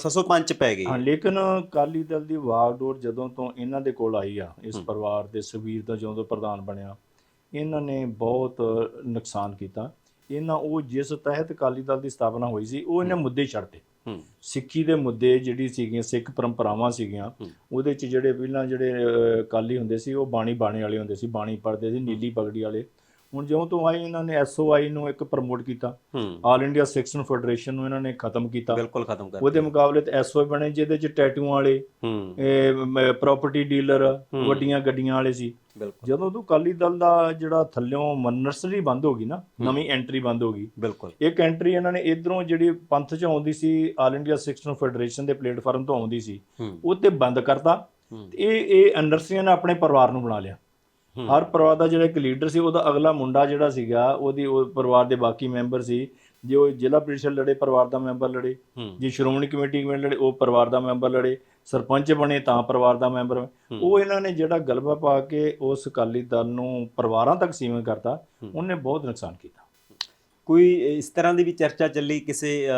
ਸਸੋ ਪੰਚ ਪੈ ਗਏ। ਹਾਂ ਲੇਕਿਨ ਅਕਾਲੀ ਦਲ ਦੀ ਵਾਗਡੋਰ ਜਦੋਂ ਤੋਂ ਇਹਨਾਂ ਦੇ ਕੋਲ ਆਈ ਆ ਇਸ ਪਰਿਵਾਰ ਦੇ ਸੁਖਬੀਰ ਦਾ ਜਦੋਂ ਤੋਂ ਪ੍ਰਧਾਨ ਬਣਿਆ ਇਹਨਾਂ ਨੇ ਬਹੁਤ ਨੁਕਸਾਨ ਕੀਤਾ। ਇਹਨਾਂ ਉਹ ਜਿਸ ਤਹਿਤ ਅਕਾਲੀ ਦਲ ਦੀ ਸਥਾਪਨਾ ਹੋਈ ਸੀ ਉਹ ਇਹਨੇ ਮੁੱਦੇ ਛੱਡਤੇ। ਹੂੰ ਸਿੱਖੀ ਦੇ ਮੁੱਦੇ ਜਿਹੜੀ ਸੀਗੀਆਂ ਸਿੱਖ ਪਰੰਪਰਾਵਾਂ ਸੀਗੀਆਂ ਉਹਦੇ ਚ ਜਿਹੜੇ ਪਹਿਲਾਂ ਜਿਹੜੇ ਅਹ, ਅਕਾਲੀ ਹੁੰਦੇ ਸੀ ਉਹ ਬਾਣੀ ਬਾਣੇ ਵਾਲੇ ਹੁੰਦੇ ਸੀ ਬਾਣੀ ਪੜ੍ਹਦੇ ਸੀ ਨੀਲੀ ਪਗੜੀ ਵਾਲੇ। ਹੁਣ ਜਿਉਂ ਤੋਂ ਆਏ ਇਹਨਾਂ ਨੇ ਐਸਓਆਈ ਨੂੰ ਇੱਕ ਪ੍ਰਮੋਟ ਕੀਤਾ। ਆਲ ਇੰਡੀਆ ਸਿੱਖਣ ਫੈਡਰੇਸ਼ਨ ਨੂੰ ਇਹਨਾਂ ਨੇ ਖਤਮ ਕੀਤਾ। ਬਿਲਕੁਲ ਖਤਮ ਕਰ ਉਹਦੇ ਮੁਕਾਬਲੇ ਤੇ ਐਸਓਆਈ ਬਣੇ ਜਿਹਦੇ ਚ ਟੈਟੂਆਂ ਵਾਲੇ ਹੂੰ। ਪ੍ਰਾਪਰਟੀ ਡੀਲਰ ਵੱਡੀਆਂ ਗੱਡੀਆਂ ਵਾਲੇ ਸੀ। ਜਦੋਂ ਤੋਂ ਅਕਾਲੀ ਦਲ ਦਾ ਜਿਹੜਾ ਥੱਲਿਓਂ ਨਰਸਰੀ ਬੰਦ ਹੋ ਗਈ ਨਾ ਨਵੀਂ ਐਂਟਰੀ ਬੰਦ ਹੋ ਗਈ। ਬਿਲਕੁਲ। ਇੱਕ ਐਂਟਰੀ ਇਹਨਾਂ ਨੇ ਇਧਰੋਂ ਜਿਹੜੀ ਪੰਥ ਚ ਆਉਂਦੀ ਸੀ ਆਲ ਇੰਡੀਆ ਸਿੱਖਣ ਫੈਡਰੇਸ਼ਨ ਦੇ ਪਲੇਟਫਾਰਮ ਤੋਂ ਆਉਂਦੀ ਸੀ ਉਹ ਤੇ ਬੰਦ ਕਰਤਾ। ਇਹ ਇਹ ਨਰਸਰੀਆਂ ਨੇ ਆਪਣੇ ਪਰਿਵਾਰ ਨੂੰ ਬਣਾ ਲਿਆ। ਹਰ ਪਰਿਵਾਰ ਦਾ ਜਿਹੜਾ ਇੱਕ ਲੀਡਰ ਸੀ ਉਹਦਾ ਅਗਲਾ ਮੁੰਡਾ ਜਿਹੜਾ ਸੀਗਾ ਉਹਦੀ ਉਹ ਪਰਿਵਾਰ ਦੇ ਬਾਕੀ ਮੈਂਬਰ ਸੀ। ਜੇ ਉਹ ਜ਼ਿਲ੍ਹਾ ਪ੍ਰੀਸ਼ਦ ਲੜੇ ਪਰਿਵਾਰ ਦਾ ਮੈਂਬਰ ਲੜੇ। ਜੇ ਸ਼੍ਰੋਮਣੀ ਕਮੇਟੀ ਵਿੱਚ ਲੜੇ ਉਹ ਪਰਿਵਾਰ ਦਾ ਮੈਂਬਰ ਲੜੇ। ਸਰਪੰਚ ਬਣੇ ਤਾਂ ਪਰਿਵਾਰ ਦਾ ਮੈਂਬਰ ਉਹ ਇਹਨਾਂ ਨੇ ਜਿਹੜਾ ਗਲਬਾ ਪਾ ਕੇ ਉਸ ਅਕਾਲੀ ਦਲ ਨੂੰ ਪਰਿਵਾਰਾਂ ਤੱਕ ਸੀਮਿਤ ਕਰਤਾ ਉਹਨੇ ਬਹੁਤ ਨੁਕਸਾਨ ਕੀਤਾ। ਕੋਈ ਇਸ ਤਰ੍ਹਾਂ ਦੀ ਵੀ ਚਰਚਾ ਚੱਲੀ ਕਿਸੇ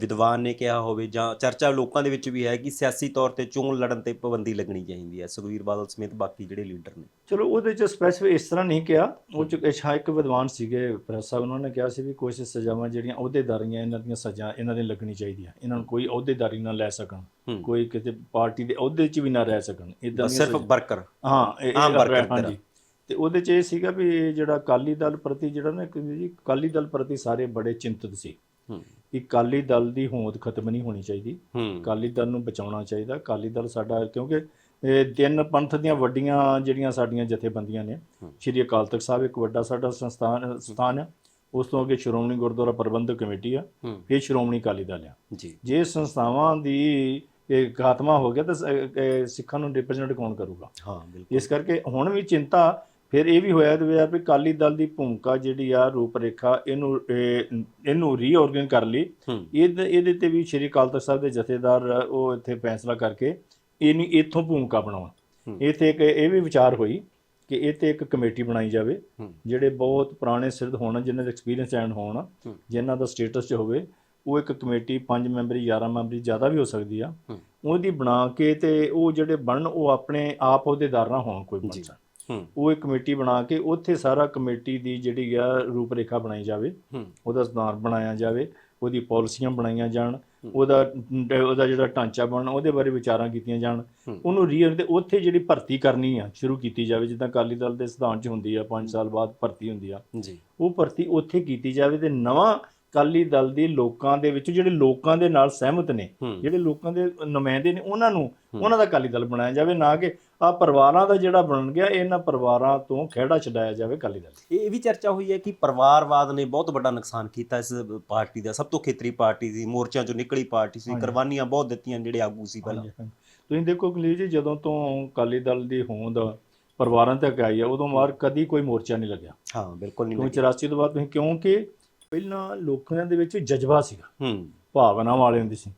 ਵਿਦਵਾਨ ਨੇ ਕਿਹਾ ਹੋਵੇ ਜਾਂ ਚਰਚਾ ਲੋਕਾਂ ਦੇ ਵਿੱਚ ਵੀ ਹੈ ਕਿ ਸਿਆਸੀ ਤੌਰ ਤੇ ਚੋਣ ਲੜਨ ਤੇ ਪਾਬੰਦੀ ਲੱਗਣੀ ਚਾਹੀਦੀ ਹੈ। ਸੁਖਵੀਰ ਬਾਦਲ ਸਮੇਤ ਬਾਕੀ ਜਿਹੜੇ ਲੀਡਰ ਨੇ। ਚਲੋ ਉਹਦੇ ਚ ਸਪੈਸੀਫਿਕ ਇਸ ਤਰ੍ਹਾਂ ਨਹੀਂ ਕਿਹਾ। ਉਹ ਚ ਇੱਕ ਵਿਦਵਾਨ ਸੀਗੇ ਪ੍ਰੈਸ ਸਾਹਿਬ ਉਹਨਾਂ ਨੇ ਕਿਹਾ ਸੀ ਵੀ ਕੁਝ ਸਜ਼ਾਵਾਂ ਜਿਹੜੀਆਂ ਅਹੁਦੇਦਾਰੀਆਂ ਇਹਨਾਂ ਦੀਆਂ ਸਜ਼ਾ ਇਹਨਾਂ ਦੇ ਲੱਗਣੀ ਚਾਹੀਦੀਆਂ। ਇਹਨਾਂ ਨੂੰ ਕੋਈ ਅਹੁਦੇਦਾਰੀ ਨਾ ਲੈ ਸਕਣ। ਹੂੰ। ਕੋਈ ਕਿਤੇ ਪਾਰਟੀ ਦੇ ਅਹੁਦੇ 'ਚ ਵੀ ਨਾ ਰਹਿ ਸਕਣ। ਇਦਾਂ ਸਿਰਫ ਵਰਕਰ। ਹਾਂ ਆਮ ਵਰਕਰ ਹਾਂਜੀ। ਤੇ ਉਹਦੇ 'ਚ ਇਹ ਸੀਗਾ ਵੀ ਜਿਹੜਾ ਅਕਾਲੀ ਦਲ ਪ੍ਰਤੀ ਜਿਹੜਾ ਨਾ ਜੀ ਅਕਾਲੀ ਦਲ ਪ੍ਰਤੀ ਸਾਰੇ ਬੜੇ ਚਿੰਤਤ ਸੀ। ਹੂੰ। ਕਿ ਅਕਾਲੀ ਦਲ ਦੀ ਹੋਂਦ ਖਤਮ ਨਹੀਂ ਹੋਣੀ ਚਾਹੀਦੀ। ਹੂੰ। ਅਕਾਲੀ ਦਲ ਨੂੰ ਬਚਾਉਣਾ ਚਾਹੀਦਾ। ਅਕਾਲੀ ਦਲ ਸਾਡਾ ਕਿਉਂਕਿ ਇਹ ਤਿੰਨ ਪੰਥ ਦੀਆਂ ਵੱਡੀਆਂ ਜਿਹੜੀਆਂ ਸਾਡੀਆਂ ਜਥੇਬੰਦੀਆਂ ਨੇ। ਸ਼੍ਰੀ ਅਕਾਲ ਤਖਤ ਸਾਹਿਬ ਇੱਕ ਵੱਡਾ ਸਾਡਾ ਸੰਸਥਾਨ ਸਥਾਨ ਹੈ ਉਸ ਤੋਂ ਅੱਗੇ ਸ਼੍ਰੋਮਣੀ ਗੁਰਦੁਆਰਾ ਪ੍ਰਬੰਧਕ ਕਮੇਟੀ ਆ। ਫਿਰ ਸ਼੍ਰੋਮਣੀ ਅਕਾਲੀ ਦਲ ਆ। ਜੀ। ਜੇ ਸੰਸਥਾਵਾਂ ਦੀ ਇਹ ਖਾਤਮਾ ਹੋ ਗਿਆ ਤਾਂ ਸਿੱਖਾਂ ਨੂੰ ਰਿਪਰੈਜ਼ੈਂਟ ਕੌਣ ਕਰੂਗਾ? ਹਾਂ ਬਿਲਕੁਲ। ਇਸ ਕਰਕੇ ਹੁਣ ਵੀ ਚਿੰਤਾ ਫਿਰ ਇਹ ਵੀ ਹੋਇਆ ਤੇ ਵੀ ਅਕਾਲੀ ਦਲ ਦੀ ਭੂਮਿਕਾ ਜਿਹੜੀ ਆ ਰੂਪਰੇਖਾ ਇਹਨੂੰ ਇਹ- ਇਹਨੂੰ ਰੀਆਰਗੇਨਾਈਜ਼ ਕਰ ਲਈ ਇਹਦੇ ਇਹਦੇ ਤੇ ਵੀ ਸ਼੍ਰੀ ਅਕਾਲ ਤਖਤ ਸਾਹਿਬ ਦੇ ਜਥੇਦਾਰ ਉਹ ਇੱਥੇ ਫੈਸਲਾ ਕਰਕੇ ਇਹਨੂੰ ਇੱਥੋਂ ਭੂਮਿਕਾ ਬਣਾਉਣ। ਇੱਥੇ ਇੱਕ ਇਹ ਵੀ ਵਿਚਾਰ ਹੋਈ ਕਿ ਇਹ ਤੇ ਇੱਕ ਕਮੇਟੀ ਬਣਾਈ ਜਾਵੇ ਜਿਹੜੇ ਬਹੁਤ ਪੁਰਾਣੇ ਸਿਰਦ ਹੋਣ ਜਿਨ੍ਹਾਂ ਦੇ ਐਕਸਪੀਰੀਅੰਸ ਐਂਡ ਹੋਣ। ਜਿਨ੍ਹਾਂ ਦਾ ਸਟੇਟਸ 'ਚ ਹੋਵੇ ਉਹ ਇੱਕ ਕਮੇਟੀ 5 ਮੈਂਬਰੀ 11 ਮੈਂਬਰੀ ਜ਼ਿਆਦਾ ਵੀ ਹੋ ਸਕਦੀ ਆ। ਉਹਦੀ ਬਣਾ ਕੇ ਤੇ ਉਹ ਜਿਹੜੇ ਬਣਨ ਉਹ ਆਪਣੇ ਆਪ ਅਹੁਦੇਦਾਰ ਨਾ ਹੋਣ ਕੋਈ। ਬੰਦਾ ਹੂੰ ਉਹ ਇੱਕ ਕਮੇਟੀ ਬਣਾ ਕੇ ਉੱਥੇ ਸਾਰਾ ਕਮੇਟੀ ਦੀ ਜਿਹੜੀ ਆ ਰੂਪਰੇਖਾ ਬਣਾਈ ਜਾਵੇ। ਉਹਦਾ ਸੁਧਾਰ ਬਣਾਇਆ ਜਾਵੇ ਉਹਦੀ ਪਾਲਿਸੀਆਂ ਬਣਾਈਆਂ ਜਾਣ ਉਹਦਾ ਉਹਦਾ ਜਿਹੜਾ ਢਾਂਚਾ ਬਣਨਾ ਉਹਦੇ ਬਾਰੇ ਵਿਚਾਰਾਂ ਕੀਤੀਆਂ ਜਾਣ। ਉਹਨੂੰ ਰੀਅਲ ਤੇ ਉੱਥੇ ਜਿਹੜੀ ਭਰਤੀ ਕਰਨੀ ਆ ਸ਼ੁਰੂ ਕੀਤੀ ਜਾਵੇ ਜਿੱਦਾਂ ਅਕਾਲੀ ਦਲ ਦੇ ਸਿਧਾਂਤ 'ਚ ਹੁੰਦੀ ਆ 5 ਸਾਲ ਬਾਅਦ ਭਰਤੀ ਹੁੰਦੀ ਆ। ਜੀ। ਉਹ ਭਰਤੀ ਉੱਥੇ ਕੀਤੀ ਜਾਵੇ ਤੇ ਨਵਾਂ ਅਕਾਲੀ ਦਲ ਦੀ ਲੋਕਾਂ ਦੇ ਵਿੱਚ ਜਿਹੜੇ ਲੋਕਾਂ ਦੇ ਨਾਲ ਸਹਿਮਤ ਨੇ ਹੂੰ ਜਿਹੜੇ ਲੋਕਾਂ ਦੇ ਨੁਮਾਇੰਦੇ ਨੇ ਉਹਨਾਂ ਨੂੰ ਹੂੰ। ਉਹਨਾਂ ਦਾ ਅਕਾਲੀ ਦਲ ਬਣਾਇਆ ਜਾਵੇ ਨਾ ਕਿ ਆ ਪਰਿਵਾਰਾਂ ਦਾ ਜਿਹੜਾ ਬਣ ਗਿਆ ਇਹਨਾਂ ਪਰਿਵਾਰਾਂ ਤੋਂ ਖਿਹੜਾ ਛਡਾਇਆ ਜਾਵੇ ਅਕਾਲੀ ਦਲ ਇਹ ਵੀ ਚਰਚਾ ਹੋਈ ਹੈ ਕਿ ਪਰਿਵਾਰਵਾਦ ਨੇ ਬਹੁਤ ਵੱਡਾ ਨੁਕਸਾਨ ਕੀਤਾ ਇਸ ਪਾਰਟੀ ਦਾ ਸਭ ਤੋਂ ਖੇਤਰੀ ਪਾਰਟੀ ਸੀ ਮੋਰਚਿਆਂ ਚੋਂ ਨਿਕਲੀ ਪਾਰਟੀ ਸੀ। ਕੁਰਬਾਨੀਆਂ ਬਹੁਤ ਦਿੱਤੀਆਂ ਜਿਹੜੇ ਆਗੂ ਸੀ ਪਹਿਲਾਂ। ਤੁਸੀਂ ਦੇਖੋ ਕਲੀਰ ਜੀ ਜਦੋਂ ਤੋਂ ਅਕਾਲੀ ਦਲ ਦੀ ਹੋਂਦ ਪਰਿਵਾਰਾਂ ਤੱਕ ਆਈ ਆ ਉਦੋਂ ਬਾਅਦ ਕਦੀ ਕੋਈ ਮੋਰਚਾ ਨਹੀਂ ਲੱਗਿਆ ਹਾਂ ਬਿਲਕੁਲ ਨਹੀਂ ਕਿਉਂਕਿ ਲੱਗੀ। 84 ਤੋਂ ਬਾਅਦ ਤੁਸੀਂ ਕਿਉਂਕਿ ਪਹਿਲਾਂ ਲੋਕਾਂ ਦੇ ਵਿੱਚ ਜਜ਼ਬਾ ਸੀਗਾ। ਹੂੰ। ਭਾਵਨਾ ਵਾਲੇ ਹੁੰਦੇ ਸੀ।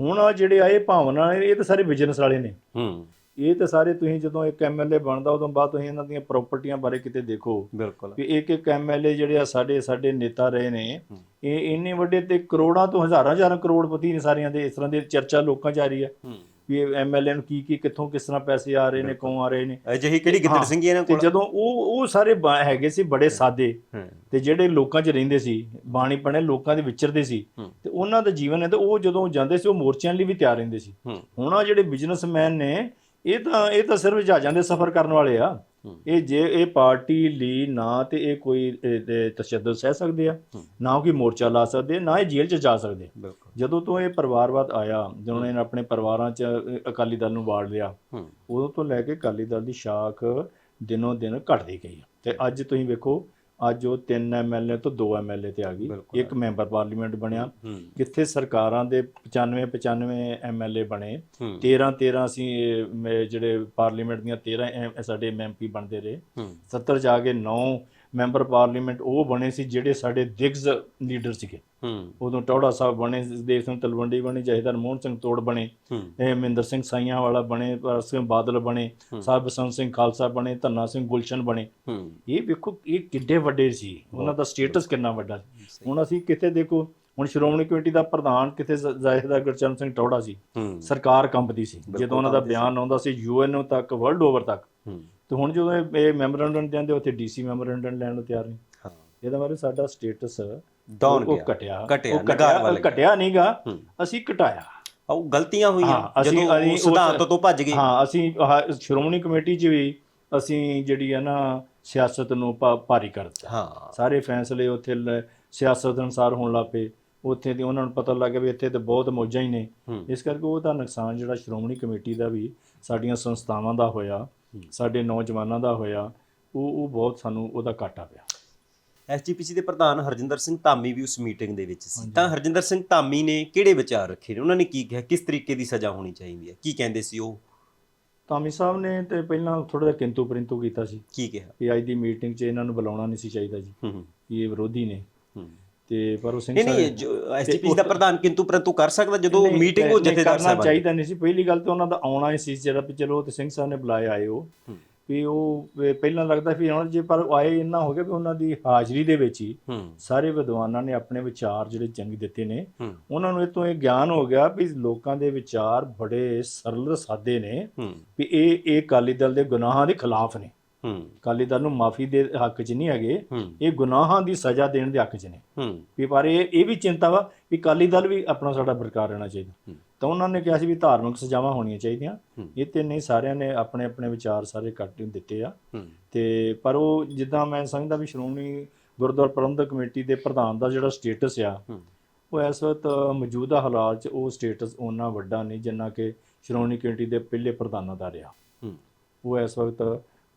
ਹੁਣ ਆ ਜਿਹੜੇ ਆਏ ਭਾਵਨਾ ਇਹ ਤਾਂ ਸਾਰੇ ਬਿਜ਼ਨਸ ਵਾਲੇ ਨੇ। ਹੂੰ। ਇਹ ਤਾਂ ਸਾਰੇ ਤੁਸੀਂ ਜਦੋਂ ਇੱਕ ਐਮਐਲਏ ਬਣਦਾ ਉਦੋਂ ਬਾਅਦ ਤੁਸੀਂ ਇਹਨਾਂ ਦੀਆਂ ਪ੍ਰਾਪਰਟੀਆਂ ਬਾਰੇ ਕਿਤੇ ਦੇਖੋ। ਬਿਲਕੁਲ। ਵੀ ਇੱਕ ਇੱਕ ਐਮਐਲਏ ਜਿਹੜੇ ਆ ਸਾਡੇ ਸਾਡੇ ਨੇਤਾ ਰਹੇ ਨੇ। ਇਹ ਇੰਨੇ ਵੱਡੇ ਤੇ ਕਰੋੜਾਂ ਤੋਂ ਹਜ਼ਾਰਾਂ ਹਜ਼ਾਰਾਂ ਕਰੋੜਪਤੀ ਨੇ ਸਾਰਿਆਂ ਦੇ ਇਸ ਤਰ੍ਹਾਂ ਦੀ ਚਰਚਾ ਲੋਕਾਂ 'ਚ ਆ ਰਹੀ ਹੂੰ। ਵੀ ਐਮਐਲਏ ਨੂੰ ਕੀ ਕੀ ਕਿੱਥੋਂ ਕਿਸ ਤਰ੍ਹਾਂ ਪੈਸੇ ਆ ਰਹੇ ਨੇ ਕੌਣ ਆ ਰਹੇ ਨੇ। ਅਜਿਹੀ ਕਿਹੜੀ ਗਿੱਦੜ ਸਿੰਘੀ ਇਹਨਾਂ ਤੇ ਕੋਲ ਜਦੋਂ ਉਹ ਉਹ ਸਾਰੇ ਹੈਗੇ ਸੀ ਬੜੇ ਸਾਦੇ। ਤੇ ਜਿਹੜੇ ਲੋਕਾਂ 'ਚ ਰਹਿੰਦੇ ਸੀ ਬਾਣੀ ਪਣੇ ਲੋਕਾਂ ਦੇ ਵਿਚਰਦੇ ਸੀ। ਤੇ ਉਹਨਾਂ ਦਾ ਜੀਵਨ ਹੈ ਤੇ ਉਹ ਜਦੋਂ ਜਾਂਦੇ ਸੀ ਉਹ ਮੋਰਚਿਆਂ ਲਈ ਵੀ ਤਿਆਰ ਰਹਿੰਦੇ ਸੀ। ਹੁਣ ਆ ਜਿਹੜੇ ਬਿਜ਼ਨਸਮੈਨ ਨੇ ਇਹ ਤਾਂ ਇਹ ਤਾਂ ਸਿਰਫ ਜਹਾਜ਼ਾਂ ਦੇ ਸਫ਼ਰ ਕਰਨ ਵਾਲੇ ਆ। ਇਹ ਜੇ ਇਹ ਪਾਰਟੀ ਲਈ ਨਾ ਤੇ ਇਹ ਕੋਈ ਤਸ਼ੱਦਦ ਸਹਿ ਸਕਦੇ ਆ। ਨਾ ਕੋਈ ਮੋਰਚਾ ਲਾ ਸਕਦੇ ਨਾ ਇਹ ਜੇਲ੍ਹ 'ਚ ਜਾ ਸਕਦੇ। ਜਦੋਂ ਤੋਂ ਇਹ ਪਰਿਵਾਰਵਾਦ ਆਇਆ ਜਦੋਂ ਇਹਨਾਂ ਆਪਣੇ ਪਰਿਵਾਰਾਂ 'ਚ ਅਕਾਲੀ ਦਲ ਨੂੰ ਵਾੜ ਲਿਆ ਉਦੋਂ ਤੋਂ ਲੈ ਕੇ ਅਕਾਲੀ ਦਲ ਦੀ ਸ਼ਾਖ ਦਿਨੋਂ ਦਿਨ ਘਟਦੀ ਗਈ ਤੇ ਅੱਜ ਤੁਸੀਂ ਵੇਖੋ ਅੱਜ ਉਹ 3 ਐਮਐਲਏ ਤੋਂ 2 ਐਮਐਲਏ ਤੇ ਆ ਗਈ। ਇੱਕ ਮੈਂਬਰ ਪਾਰਲੀਮੈਂਟ ਬਣਿਆ। ਕਿੱਥੇ ਸਰਕਾਰਾਂ ਦੇ 95 95 ਐਮਐਲਏ ਬਣੇ। ਹੂੰ। 13 13 ਅਸੀਂ ਜਿਹੜੇ ਪਾਰਲੀਮੈਂਟ ਦੀਆਂ 13 ਐਮ- ਸਾਡੇ ਐਮਪੀ ਬਣਦੇ ਰਹੇ। ਹੂੰ। 70 ਜਾ ਕੇ 9 ਮੈਂਬਰ ਪਾਰਲੀਮੈਂਟ ਉਹ ਬਣੇ ਸੀ ਜਿਹੜੇ ਸਾਡੇ ਦਿਗਜ਼ ਲੀਡਰ ਸੀਗੇ। ਹੂੰ। ਉਦੋਂ ਟੌੜਾ ਸਾਹਿਬ ਬਣੇ ਦੇਵ ਸਿੰਘ ਤਲਵੰਡੀ ਬਣੇ ਜਹੇਦਾਰ ਮੋਹਨ ਸਿੰਘ ਤੋੜ ਬਣੇ ਹੂੰ। ਇਹ ਮਹਿੰਦਰ ਸਿੰਘ ਸਾਈਆਂ ਵਾਲਾ ਬਣੇ ਸਿੰਘ ਬਾਦਲ ਬਣੇ। ਸਾਹਿਬ ਬਸੰਤ ਸਿੰਘ ਖਾਲਸਾ ਬਣੇ ਧੰਨਾ ਸਿੰਘ ਗੁਲਸ਼ਨ ਬਣੇ। ਹੂੰ। ਇਹ ਵੇਖੋ ਇਹ ਕਿੱਡੇ ਵੱਡੇ ਸੀ। ਉਹਨਾਂ ਦਾ ਸਟੇਟਸ ਕਿੰਨਾ ਵੱਡਾ ਸੀ। ਹੁਣ ਅਸੀਂ ਕਿਤੇ ਦੇਖੋ ਹੁਣ ਸ਼੍ਰੋਮਣੀ ਕਮੇਟੀ ਦਾ ਪ੍ਰਧਾਨ ਕਿਤੇ ਜ਼ਾਹਿਦਾ ਗੁਰਚਰਨ ਸਿੰਘ ਟੌੜਾ ਸੀ। ਹੂੰ। ਸਰਕਾਰ ਕੰਬਦੀ ਸੀ। ਜਦੋਂ ਉਹਨਾਂ ਦਾ। ਬਿਆਨ ਆਉਂਦਾ ਸੀ ਯੂਐਨਓ ਤੱਕ ਵਰਲਡ ਓਵਰ ਤੱਕ। ਹੂੰ। ਤੇ ਹੁਣ ਜਦੋਂ ਇਹ- ਮੈਮੋਰੈਂਡਮ ਜਾਂਦੇ ਉੱਥੇ ਡੀਸੀ ਮੈਮੋਰੈਂਡਮ ਲੈਣ ਨੂੰ ਤਿਆਰ ਨਹੀਂ ਹਾਂ। ਇਹਦਾ ਮਤਲਬ ਸਾਡਾ ਸਟੇਟਸ ਡਾਊਨ ਉਹ ਗਿਆ। ਘਟਿਆ। ਘਟਿਆ, ਉਹ ਨਗਾਰ। ਘਟਿਆ ਨਹੀਂਗਾ ਅਸੀਂ ਘਟਾਇਆ। ਉਹ ਗਲਤੀਆਂ ਹੋਈਆਂ ਜਦੋਂ ਅਸੀਂ ਉਹ ਸਿਧਾਂਤ ਤੋਂ ਭੱਜ ਗਏ। ਹਾਂ ਅਸੀਂ ਸ਼੍ਰੋਮਣੀ ਕਮੇਟੀ 'ਚ ਵੀ ਅਸੀਂ ਜਿਹੜੀ ਹੈ ਨਾ ਸਿਆਸਤ ਨੂੰ ਭਾਰੀ ਕਰ ਦਿੱਤਾ। ਹਾਂ। ਸਾਰੇ ਫੈਸਲੇ ਉੱਥੇ ਸਿਆਸਤ ਅਨੁਸਾਰ ਹੋਣ ਲੱਪੇ ਉੱਥੇ ਤੇ ਉਹਨਾਂ ਨੂੰ ਪਤਾ ਲੱਗ ਗਿਆ ਵੀ ਇੱਥੇ ਤੇ ਬਹੁਤ ਮੌਜਾਂ ਹੀ ਨੇ। ਇਸ ਕਰਕੇ ਉਹਦਾ ਨੁਕਸਾਨ ਜਿਹੜਾ ਸ਼੍ਰੋਮਣੀ ਕਮੇਟੀ ਦਾ ਵੀ ਸਾਡੀਆਂ ਸੰਸਥਾਵਾਂ ਦਾ ਹੋਇਆ। ਸਾਡੇ ਨੌਜਵਾਨਾਂ ਦਾ ਹੋਇਆ ਉਹ ਉਹ ਬਹੁਤ ਸਾਨੂੰ ਉਹਦਾ ਘਾਟਾ ਪਿਆ। ਐਸਜੀਪੀਸੀ ਦੇ ਪ੍ਰਧਾਨ ਹਰਜਿੰਦਰ ਸਿੰਘ ਧਾਮੀ ਵੀ ਉਸ ਮੀਟਿੰਗ ਦੇ ਵਿੱਚ ਸੀ। ਤਾਂ ਹਰਜਿੰਦਰ ਸਿੰਘ ਧਾਮੀ ਨੇ ਕਿਹੜੇ ਵਿਚਾਰ ਰੱਖੇ ਨੇ? ਉਹਨਾਂ ਨੇ ਕੀ ਕਿਹਾ? ਕਿਸ ਤਰੀਕੇ ਦੀ ਸਜ਼ਾ ਹੋਣੀ ਚਾਹੀਦੀ ਹੈ? ਕੀ ਕਹਿੰਦੇ ਸੀ ਉਹ? ਤਾਮੀ ਸਾਹਿਬ ਨੇ ਤੇ ਪਹਿਲਾਂ ਥੋੜਾ ਜਿਹਾ ਕਿੰਤੂ ਪਰਿੰਤੂ ਕੀਤਾ ਸੀ। ਕੀ ਕਿਹਾ? ਕਿ ਅੱਜ ਦੀ ਮੀਟਿੰਗ 'ਚ ਇਹਨਾਂ ਨੂੰ ਬੁਲਾਉਣਾ ਨਹੀਂ ਸੀ ਚਾਹੀਦਾ ਜੀ। ਹੂੰ ਹੂੰ, ਕਿ ਇਹ ਵਿਰੋਧੀ ਨੇ। ਹੂੰ। ਤੇ ਪਰ ਉਹ ਸਿੰਘ ਨਹੀਂ ਨਹੀਂ ਜੋ ਐਸਜੀਪੀਸੀ ਦਾ ਪ੍ਰਧਾਨ ਕਿੰਤੂ ਪਰੰਤੂ ਕਰ ਸਕਦਾ ਜਦੋਂ ਮੀਟਿੰਗ ਉਹ ਨਹੀਂ, ਜਥੇਦਾਰ ਕਰਨਾ ਸਾਹਿਬ ਚਾਹੀਦਾ ਨਹੀਂ ਸੀ। ਪਹਿਲੀ ਗੱਲ ਤੇ ਉਹਨਾਂ ਦਾ ਆਉਣਾ ਹੀ ਸੀ ਜਿਹੜਾ ਵੀ ਚਲੋ ਤੇ ਸਿੰਘ ਸਾਹਿਬ ਨੇ ਬੁਲਾਏ ਆਏ ਉਹ। ਹੂੰ। ਵੀ ਉਹ ਪਹਿਲਾਂ ਲੱਗਦਾ ਵੀ ਹੁਣ ਜੇ ਪਰ ਆਏ ਇੰਨਾ ਹੋ ਗਿਆ ਵੀ ਉਹਨਾਂ ਦੀ ਹਾਜ਼ਰੀ ਦੇ ਵਿੱਚ ਹੀ ਹੂੰ। ਸਾਰੇ ਵਿਦਵਾਨਾਂ ਨੇ ਆਪਣੇ ਵਿਚਾਰ ਜਿਹੜੇ ਚੰਗੇ ਦਿੱਤੇ ਨੇ ਹੂੰ। ਉਹਨਾਂ ਨੂੰ ਇਹ ਤੋਂ ਇਹ ਗਿਆਨ ਹੋ ਗਿਆ ਵੀ ਲੋਕਾਂ ਦੇ ਵਿਚਾਰ ਬੜੇ ਸਰਲ ਸਾਦੇ ਨੇ ਹੂੰ। ਵੀ ਇਹ ਇਹ ਅਕਾਲੀ ਦਲ ਦੇ ਗੁਨਾਹਾਂ ਦੇ ਖਿਲਾਫ ਨੇ। ਹੂੰ। ਅਕਾਲੀ ਦਲ ਨੂੰ ਮਾਫੀ ਦੇ ਹੱਕ 'ਚ ਨਹੀਂ ਹੈਗੇ। ਇਹ ਗੁਨਾਹਾਂ ਦੀ ਸਜ਼ਾ ਦੇਣ ਦੇ ਹੱਕ 'ਚ ਨੇ। ਹੂੰ। ਵੀ ਪਰ ਇਹ ਇਹ ਵੀ ਚਿੰਤਾ ਵਾ ਵੀ ਅਕਾਲੀ ਦਲ ਵੀ ਆਪਣਾ ਸਾਡਾ ਬਰਕਰਾਰ ਰਹਿਣਾ ਚਾਹੀਦਾ। ਤਾਂ ਉਹਨਾਂ ਨੇ ਕਿਹਾ ਸੀ ਵੀ ਧਾਰਮਿਕ ਸਜ਼ਾਵਾਂ ਹੋਣੀਆਂ ਚਾਹੀਦੀਆਂ। ਇਹ ਤੇ ਨਹੀਂ ਸਾਰਿਆਂ ਨੇ ਆਪਣੇ ਆਪਣੇ ਵਿਚਾਰ ਸਾਰੇ ਕੱਟ ਦਿੱਤੇ ਆ। ਤੇ ਪਰ ਉਹ ਜਿੱਦਾਂ ਮੈਂ ਸਮਝਦਾ ਵੀ ਸ਼੍ਰੋਮਣੀ ਗੁਰਦੁਆਰਾ ਪ੍ਰਬੰਧਕ ਕਮੇਟੀ ਦੇ ਪ੍ਰਧਾਨ ਦਾ ਜਿਹੜਾ ਸਟੇਟਸ ਆ ਉਹ ਇਸ ਵਕਤ ਮੌਜੂਦਾ ਹਾਲਾਤ 'ਚ ਉਹ ਸਟੇਟਸ ਉਹਨਾਂ ਵੱਡਾ ਨਹੀਂ ਜਿੰਨਾ ਕਿ ਸ਼੍ਰੋਮਣੀ ਕਮੇਟੀ ਦੇ ਪਹਿਲੇ ਪ੍ਰਧਾਨਾਂ ਦਾ ਰਿਹਾ। ਉਹ ਇਸ ਵਕਤ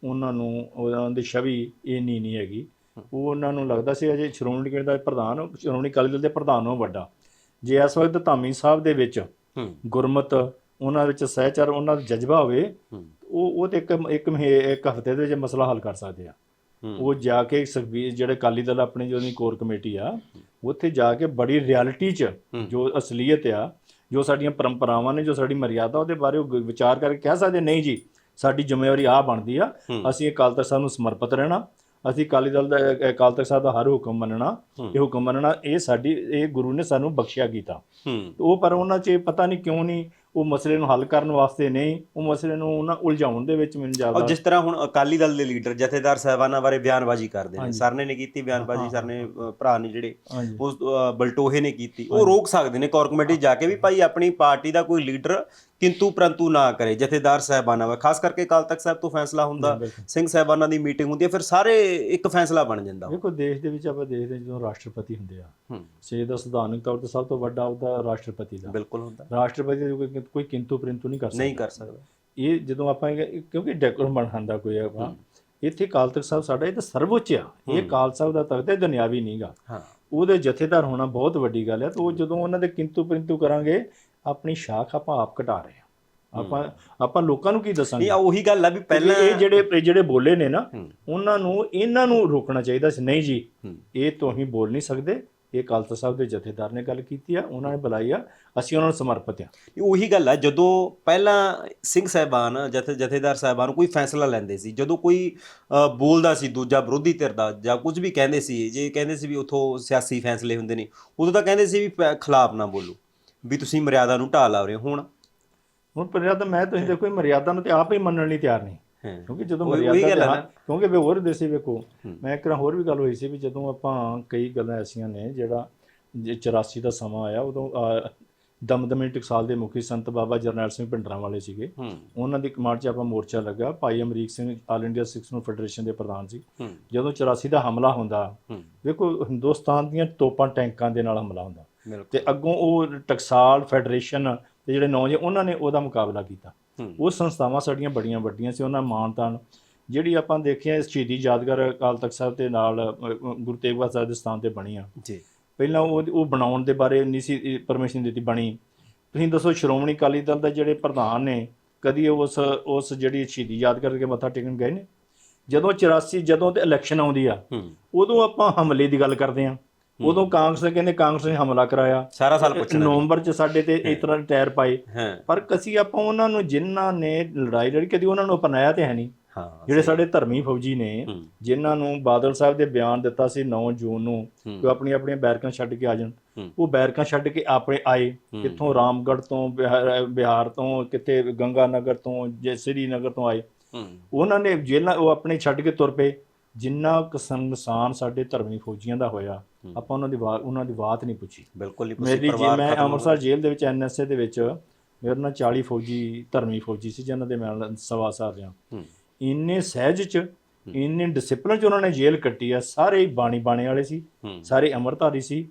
ਉਹਨਾਂ ਨੂੰ ਉਹਨਾਂ ਦੀ ਛਵੀ ਇੰਨੀ ਨਹੀਂ ਹੈਗੀ। ਉਹ ਉਹਨਾਂ ਨੂੰ ਲੱਗਦਾ ਸੀ ਅਜੇ ਸ਼੍ਰੋਮਣੀ ਕਮੇਟੀ ਦਾ ਪ੍ਰਧਾਨ ਸ਼੍ਰੋਮਣੀ ਅਕਾਲੀ ਦਲ ਦੇ ਪ੍ਰਧਾਨ ਨੂੰ ਵੱਡਾ। ਜੇ ਇਸ ਵਕਤ ਧਾਮੀ ਸਾਹਿਬ ਦੇ ਵਿੱਚ ਹੂੰ। ਗੁਰਮਤ ਉਹਨਾਂ ਵਿੱਚ ਸਹਿਚਾਰ ਉਹਨਾਂ ਦਾ ਜਜ਼ਬਾ ਹੋਵੇ ਹੂੰ। ਉਹ ਉਹ ਤੇ ਇੱਕ ਇੱਕ ਇੱਕ ਹਫ਼ਤੇ ਦੇ ਵਿੱਚ ਮਸਲਾ ਹੱਲ ਕਰ ਸਕਦੇ ਆ। ਹੂੰ। ਉਹ ਜਾ ਕੇ ਸੁਖਬੀਰ ਜਿਹੜੇ ਅਕਾਲੀ ਦਲ ਆਪਣੀ ਜੋ ਕੋਰ ਕਮੇਟੀ ਆ ਉੱਥੇ ਜਾ ਕੇ ਬੜੀ ਰਿਐਲਿਟੀ 'ਚ ਹੂੰ। ਜੋ ਅਸਲੀਅਤ ਆ ਜੋ ਸਾਡੀਆਂ ਪਰੰਪਰਾਵਾਂ ਨੇ ਜੋ ਸਾਡੀ ਮਰਿਆਦਾ ਉਹਦੇ ਬਾਰੇ ਉਹ ਵਿਚਾਰ ਕਰਕੇ ਕਹਿ ਸਕਦੇ ਨਹੀਂ ਜੀ ਸਾਡੀ ਜ਼ਿੰਮੇਵਾਰੀ ਆ ਬਣਦੀ ਆ। ਅਸੀਂ ਅਕਾਲ ਤਖਤ ਸਾਹਿਬ ਨੂੰ ਸਮਰਪਿਤ ਰਹਿਣਾ ਅਸੀਂ ਅਕਾਲੀ ਦਲ ਦਾ ਅਕਾਲ ਤਖਤ ਸਾਹਿਬ ਦਾ ਹਰ ਹੁਕਮ ਮੰਨਣਾ। ਇਹ ਹੁਕਮ ਮੰਨਣਾ ਇਹ ਸਾਡੀ ਇਹ ਗੁਰੂ ਨੇ ਸਾਨੂੰ ਬਖਸ਼ਿਆ ਕੀਤਾ ਉਹ ਪਰ ਉਹਨਾਂ 'ਚ ਪਤਾ ਨਹੀਂ ਕਿਉਂ ਨਹੀਂ ਉਹ ਮਸਲੇ ਨੂੰ ਹੱਲ ਕਰਨ ਵਾਸਤੇ ਨਹੀਂ ਉਹ ਮਸਲੇ ਨੂੰ ਉਹਨਾਂ ਉਲਝਾਉਣ ਦੇ ਵਿੱਚ ਮੈਨੂੰ ਔਰ ਜ਼ਿਆਦਾ ਜਿਸ ਤਰ੍ਹਾਂ ਹੁਣ ਅਕਾਲੀ ਦਲ ਦੇ ਲੀਡਰ ਜਥੇਦਾਰ ਸਾਹਿਬਾਨਾਂ ਬਾਰੇ ਬਿਆਨਬਾਜ਼ੀ ਕਰਦੇ ਨੇ। ਸਰਨੇ ਨੇ ਕੀਤੀ ਬਿਆਨਬਾਜ਼ੀ ਸਰਨੇ ਭਰਾ ਨੇ ਜਿਹੜੇ ਉਸ ਬਲਟੋਹੇ ਨੇ ਕੀਤੀ ਉਹ ਰੋਕ ਸਕਦੇ ਨੇ ਕੋਰ ਕਮੇਟੀ ਜਾ ਕੇ ਵੀ ਭਾਈ ਆਪਣੀ ਪਾਰਟੀ ਦਾ ਕੋਈ ਲੀਡਰ ਕਿੰਤੂ ਪ੍ਰੰਤੂ ਨਾ ਕਰੇ ਜਥੇਦਾਰ ਸਾਹਿਬਾਨਾਂ ਵਾ ਖਾਸ ਕਰਕੇ ਅਕਾਲ ਤਖਤ ਸਾਹਿਬ ਤੋਂ ਫੈਸਲਾ ਹੁੰਦਾ। ਸਿੰਘ ਸਾਹਿਬਾਨਾਂ ਦੀ ਮੀਟਿੰਗ ਹੁੰਦੀ ਹੈ ਫਿਰ ਸਾਰੇ ਇੱਕ ਫੈਸਲਾ ਬਣ ਜਾਂਦਾ ਵੇਖੋ ਦੇਸ਼ ਦੇ ਵਿੱਚ ਆਪਾਂ ਦੇਖਦੇ ਜਦੋਂ ਰਾਸ਼ਟਰਪਤੀ ਹੁੰਦੇ ਆ ਸੇ ਦਾ ਸੰਵਿਧਾਨਕ ਤੌਰ ਤੇ ਸਭ ਤੋਂ ਵੱਡਾ ਉਹਦਾ ਰਾਸ਼ਟਰਪਤੀ ਦਾ। ਬਿਲਕੁਲ ਹੁੰਦਾ। ਰਾਸ਼ਟਰਪਤੀ ਦਾ ਕੋਈ ਕਿੰਤੂ ਪਰਿੰਤੂ ਨਹੀਂ ਕਰ ਸਕਦਾ। ਨਹੀਂ ਕਰ ਸਕਦਾ। ਇਹ ਜਦੋਂ ਆਪਾਂ ਕਿਉਂਕਿ ਡੈਕੋਰਮ ਬਣਾਉਂਦਾ ਕੋਈ ਆਪਾਂ ਇੱਥੇ ਅਕਾਲ ਤਖਤ ਸਾਹਿਬ ਸਾਡਾ ਇਹ ਤਾਂ ਸਰਵਉੱਚ ਆ। ਇਹ ਅਕਾਲ ਸਾਹਿਬ ਦਾ ਤਖਤ ਹੈ ਦੁਨਿਆਵੀ ਨਹੀਂਗਾ ਹਾਂ। ਉਹਦੇ ਜਥੇਦਾਰ ਹੋਣਾ ਬਹੁਤ ਵੱਡੀ ਗੱਲ ਹੈ ਤੇ ਉਹ ਜਦੋਂ ਉਹਨਾਂ ਦੇ ਕਿੰਤੂ ਪਰਿੰਤੂ ਕਰਾਂਗੇ ਆਪਣੀ ਸ਼ਾਖ ਆਪਾਂ ਆਪ ਘਟਾ ਰਹੇ ਆ ਆਪਾਂ ਆਪਾਂ ਲੋਕਾਂ ਨੂੰ ਕੀ ਦੱਸਾਂਗੇ? ਆ ਉਹੀ ਗੱਲ ਆ ਵੀ ਪਹਿਲਾਂ ਇਹ ਜਿਹੜੇ ਇਹ ਜਿਹੜੇ ਬੋਲੇ ਨੇ ਨਾ ਹੂੰ। ਉਹਨਾਂ ਨੂੰ ਇਹਨਾਂ ਨੂੰ ਰੋਕਣਾ ਚਾਹੀਦਾ ਸੀ। ਨਹੀਂ ਜੀ ਹੂੰ। ਇਹ ਤੁਸੀਂ ਬੋਲ ਨਹੀਂ ਸਕਦੇ। ਇਹ ਅਕਾਲ ਤਖਤ ਸਾਹਿਬ ਦੇ ਜਥੇਦਾਰ ਨੇ ਗੱਲ ਕੀਤੀ ਆ ਉਹਨਾਂ ਨੇ ਬੁਲਾਈ ਆ ਅਸੀਂ ਉਹਨਾਂ ਨੂੰ ਸਮਰਪਿਤ ਆ ਇਹ ਉਹੀ ਗੱਲ ਆ ਜਦੋਂ ਪਹਿਲਾਂ ਸਿੰਘ ਸਾਹਿਬਾਨ ਜਥੇ ਜਥੇਦਾਰ ਸਾਹਿਬਾਨ ਕੋਈ ਫੈਸਲਾ ਲੈਂਦੇ ਸੀ ਜਦੋਂ ਕੋਈ ਬੋਲਦਾ ਸੀ ਦੂਜਾ ਵਿਰੋਧੀ ਧਿਰ ਦਾ ਜਾਂ ਕੁਝ ਵੀ ਕਹਿੰਦੇ ਸੀ ਜੇ ਕਹਿੰਦੇ ਸੀ ਵੀ ਉਥੋਂ ਸਿਆਸੀ ਫੈਸਲੇ ਹੁੰਦੇ ਨੇ ਉਦੋਂ ਤਾਂ ਕਹਿੰਦੇ ਸੀ ਵੀ ਖਿਲਾਫ ਨਾ ਬੋਲੋ। ਵੀ ਤੁਸੀਂ ਮਰਿਆਦਾ ਨੂੰ ਢਾਹ ਲਾ ਰਹੇ ਹੋ ਹੁਣ। ਹੁਣ ਮਰਿਆਦਾ ਮੈਂ ਤੁਸੀਂ ਦੇਖੋ ਇਹ ਮਰਿਆਦਾ ਨੂੰ ਤੇ ਆਪ ਹੀ ਮੰਨਣ ਲਈ ਤਿਆਰ ਨਹੀਂ। ਕਿਉਂਕਿ ਜਦੋਂ ਮਰਿਆਦਾ। ਕਿਉਂਕਿ ਵੀ ਹੋਰ ਦੇਸੀ ਵੇਖੋ। ਮੈਂ ਇੱਕ ਹੋਰ ਵੀ ਗੱਲ ਹੋਈ ਸੀ ਵੀ ਜਦੋਂ ਆਪਾਂ ਕਈ ਗੱਲਾਂ ਐਸੀਆਂ ਨੇ ਜਿਹੜਾ ਜੇ 84 ਦਾ ਸਮਾਂ ਆਇਆ ਉਦੋਂ ਦਮਦਮੀ ਟਕਸਾਲ ਦੇ ਮੁਖੀ ਸੰਤ ਬਾਬਾ ਜਰਨੈਲ ਸਿੰਘ ਭਿੰਡਰਾਂ ਵਾਲੇ ਸੀਗੇ। ਉਹਨਾਂ ਦੀ ਕਮਾਂਡ 'ਚ ਆਪਾਂ ਮੋਰਚਾ ਲੱਗਾ। ਭਾਈ ਅਮਰੀਕ ਸਿੰਘ ਆਲ ਇੰਡੀਆ ਸਿੱਖ ਨੂੰ ਫੈਡਰੇਸ਼ਨ ਦੇ ਪ੍ਰਧਾਨ ਸੀ। ਜਦੋਂ 84 ਦਾ ਹਮਲਾ ਹੁੰਦਾ ਵੇਖੋ ਹਿੰਦੁਸਤਾਨ ਦੀਆਂ ਤੋਪਾਂ ਟੈਂਕਾਂ ਦੇ ਨਾਲ ਹਮਲਾ ਹੁੰਦਾ। ਤੇ ਅੱਗੋਂ ਉਹ ਟਕਸਾਲ ਫੈਡਰੇਸ਼ਨ ਤੇ ਜਿਹੜੇ ਨੌਜਵਾਨ ਉਹਨਾਂ ਨੇ ਉਹਦਾ ਮੁਕਾਬਲਾ ਕੀਤਾ। ਉਹ ਸੰਸਥਾਵਾਂ ਸਾਡੀਆਂ ਬੜੀਆਂ ਵੱਡੀਆਂ ਸੀ ਉਹਨਾਂ ਮਾਨਤਾਨ। ਜਿਹੜੀ ਆਪਾਂ ਦੇਖਿਆ ਸ਼ਹੀਦੀ ਯਾਦਗਾਰ ਅਕਾਲ ਤਖਤ ਸਾਹਿਬ ਦੇ ਨਾਲ ਗੁਰੂ ਤੇਗ ਬਹਾਦਰ ਸਾਹਿਬ ਦੇ ਸਥਾਨ ਤੇ ਬਣੀ ਆ ਜੀ। ਪਹਿਲਾਂ ਉਹ ਉਹ ਬਣਾਉਣ ਦੇ ਬਾਰੇ ਨਹੀਂ ਸੀ ਪਰਮਿਸ਼ਨ ਦਿੱਤੀ ਬਣੀ। ਤੁਸੀਂ ਦੱਸੋ ਸ਼੍ਰੋਮਣੀ ਅਕਾਲੀ ਦਲ ਦੇ ਜਿਹੜੇ ਪ੍ਰਧਾਨ ਨੇ ਕਦੀ ਉਸ ਉਸ ਜਿਹੜੀ ਸ਼ਹੀਦੀ ਯਾਦ ਕਰਕੇ ਮੱਥਾ ਟੇਕਣ ਗਏ ਨੇ? ਜਦੋਂ 84 ਜਦੋਂ ਤੇ ਇਲੈਕਸ਼ਨ ਆਉਂਦੀ ਆ ਉਦੋਂ ਆਪਾਂ ਹਮਲੇ ਦੀ ਗੱਲ ਕਰਦੇ ਆ ਉਦੋਂ ਕਾਂਗਰਸ ਨੇ ਕਹਿੰਦੇ ਕਾਂਗਰਸ ਨੇ ਹਮਲਾ ਕਰਾਇਆ। ਸਾਰਾ ਸਾਲ ਪੁੱਛਣਾ ਨਵੰਬਰ ਚ ਸਾਡੇ ਤੇ ਇਸ ਤਰ੍ਹਾਂ ਟਾਇਰ ਪਾਏ ਪਰ ਕਸੀ ਆਪਾਂ ਉਹਨਾਂ ਨੂੰ ਜਿਨ੍ਹਾਂ ਨੇ ਲੜਾਈ ਲੜੀ ਕਦੀ ਉਹਨਾਂ ਨੂੰ ਅਪਣਾਇਆ ਤੇ ਹੈ ਨਹੀਂ। ਜਿਹੜੇ ਸਾਡੇ ਧਰਮੀ ਫੌਜੀ ਨੇ ਜਿਨ੍ਹਾਂ ਨੂੰ ਬਾਦਲ ਸਾਹਿਬ ਦੇ ਬਿਆਨ ਦਿੱਤਾ ਸੀ 9 ਜੂਨ ਨੂੰ। ਕਿ ਉਹ ਆਪਣੀਆਂ ਬੈਰਕਾਂ ਛੱਡ ਕੇ ਆ ਜਾਣ। ਉਹ ਬੈਰਕਾਂ ਛੱਡ ਕੇ ਆਪਣੇ ਆਏ। ਕਿੱਥੋਂ ਰਾਮਗੜ੍ਹ ਤੋਂ ਬਿਹਾਰ ਤੋਂ ਕਿਤੇ ਗੰਗਾ ਨਗਰ ਤੋਂ ਜੇ ਸ੍ਰੀਨਗਰ ਤੋਂ ਆਏ। ਉਹਨਾਂ ਨੇ ਜੇਲਾਂ ਉਹ ਆਪਣੇ ਛੱਡ ਕੇ ਤੁਰ ਪਏ। ਜਿੰਨਾ ਕੁ ਨੁਕਸਾਨ ਸਾਡੇ ਧਰਮੀ ਫੌਜੀਆਂ ਦਾ ਹੋਇਆ। ਆਪਾਂ ਉਹਨਾਂ ਦੀ ਬਾਤ ਉਹਨਾਂ ਦੀ ਬਾਤ ਨਹੀਂ ਪੁੱਛੀ। ਬਿਲਕੁਲ ਨਹੀਂ ਪੁੱਛੀ, ਮੇਰੀ ਜੇ ਮੈਂ ਅੰਮ੍ਰਿਤਸਰ ਜੇਲ੍ਹ ਦੇ ਵਿੱਚ ਐਨਐਸਏ ਦੇ ਵਿੱਚ ਮੇਰੇ ਨਾਲ 40 ਫੌਜੀ ਧਰਮੀ ਫੌਜੀ ਸੀ ਜਿਨ੍ਹਾਂ ਦੇ ਮੈਂ ਸਵਾ ਸਾਰ ਰਿਹਾ। ਹੂੰ। ਇੰਨੇ ਸਹਿਜ ਚ ਇੰਨੇ ਡਿਸਪਲਿਨ ਚ ਉਹਨਾਂ ਨੇ ਜੇਲ੍ਹ ਕੱਟੀ ਆ ਸਾਰੇ ਹੀ ਬਾਣੀ ਬਾਣੇ ਵਾਲੇ ਸੀ ਸਾਰੇ ਅਮਰਧਾਰੀ ਸੀ।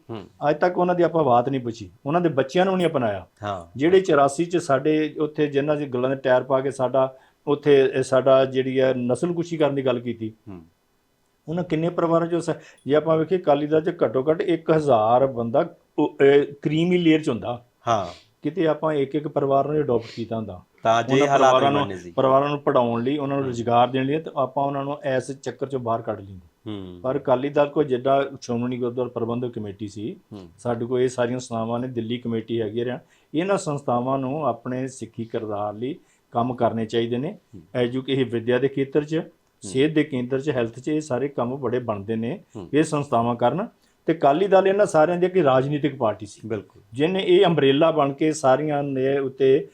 ਅੱਜ ਤੱਕ ਉਹਨਾਂ ਦੀ ਆਪਾਂ ਬਾਤ ਨਹੀਂ ਪੁੱਛੀ। ਉਹਨਾਂ ਦੇ ਬੱਚਿਆਂ ਨੂੰ ਨਹੀਂ ਅਪਣਾਇਆ। ਜਿਹੜੇ 84 ਚ ਸਾਡੇ ਉੱਥੇ ਜਿਨ੍ਹਾਂ ਦੀ ਗੱਲਾਂ ਦੇ ਟਾਇਰ ਪਾ ਕੇ ਸਾਡਾ ਉੱਥੇ ਸਾਡਾ ਜਿਹੜੀ ਹੈ ਨਸਲਕੁਸ਼ੀ ਕਰਨ ਦੀ ਗੱਲ ਕੀਤੀ ਉਹਨਾਂ ਕਿੰਨੇ ਪਰਿਵਾਰਾਂ ਚੋਂ ਸ- ਜੇ ਆਪਾਂ ਵੇਖੀਏ ਕਾਲੀ ਦਲ ਚ ਘੱਟੋ ਘੱਟ 1000 ਬੰਦਾ ਕਰੀਮੀ ਲੇਅਰ ਚ ਹੁੰਦਾ। ਹਾਂ। ਕਿਤੇ ਆਪਾਂ ਇੱਕ ਇੱਕ ਪਰਿਵਾਰ ਨੂੰ ਅਡਾਪਟ ਕੀਤਾ ਹੁੰਦਾ। ਤਾਂ ਜੇ ਉਹਨਾਂ ਹਾਲਾਤ ਪਰਿਵਾਰਾਂ ਨੂੰ ਬਣਨੇ ਸੀ। ਪਰਿਵਾਰਾਂ ਨੂੰ ਪੜਾਉਣ ਲਈ ਉਹਨਾਂ ਨੂੰ ਰੁਜ਼ਗਾਰ ਦੇਣ ਲਈ ਤੇ ਆਪਾਂ ਉਹਨਾਂ ਨੂੰ ਐਸ ਚੱਕਰ ਚੋਂ ਬਾਹਰ ਕੱਢ ਲੈਂਦੇ। ਹੂੰ। ਪਰ ਅਕਾਲੀ ਦਲ ਕੋ ਜਿੱਦਾਂ ਸ਼੍ਰੋਮਣੀ ਗੁਰਦੁਆਰਾ ਪ੍ਰਬੰਧਕ ਕਮੇਟੀ ਸੀ ਹੂੰ। ਸਾਡੇ ਕੋਲ ਇਹ ਸਾਰੀਆਂ ਸੰਸਥਾਵਾਂ ਨੇ ਦਿੱਲੀ ਕਮੇਟੀ ਹੈਗੀ ਰਿਆ ਇਹਨਾਂ ਸੰਸਥਾਵਾਂ ਨੂੰ ਆਪਣੇ ਸਿੱਖੀ ਕਿਰਦਾਰ ਲਈ ਕੰਮ ਕਰਨੇ ਚਾਹੀਦੇ ਨੇ। ਐਜੂਕੇਸ਼ਨ ਵਿਦਿਆ ਦੇ ਖੇਤਰ 'ਚ ਸਿਹਤ ਦੇ ਕੇਂਦਰ 'ਚ ਹੈਲਥ 'ਚ ਇਹ ਸਾਰੇ ਕੰਮ ਬੜੇ ਬਣਦੇ ਨੇ। ਇਹ ਸੰਸਥਾਵਾਂ ਕਰਨ। ਤੇ ਅਕਾਲੀ ਦਲ ਇਹਨਾਂ ਸਾਰਿਆਂ ਦੀ ਇੱਕ ਰਾਜਨੀਤਿਕ ਪਾਰਟੀ ਸੀ। ਬਿਲਕੁਲ। ਜਿਹਨੇ ਇਹ ਅੰਬ੍ਰੇਲਾ ਬਣ ਕੇ ਸਾਰੀਆਂ ਦੇ ਉੱਤੇ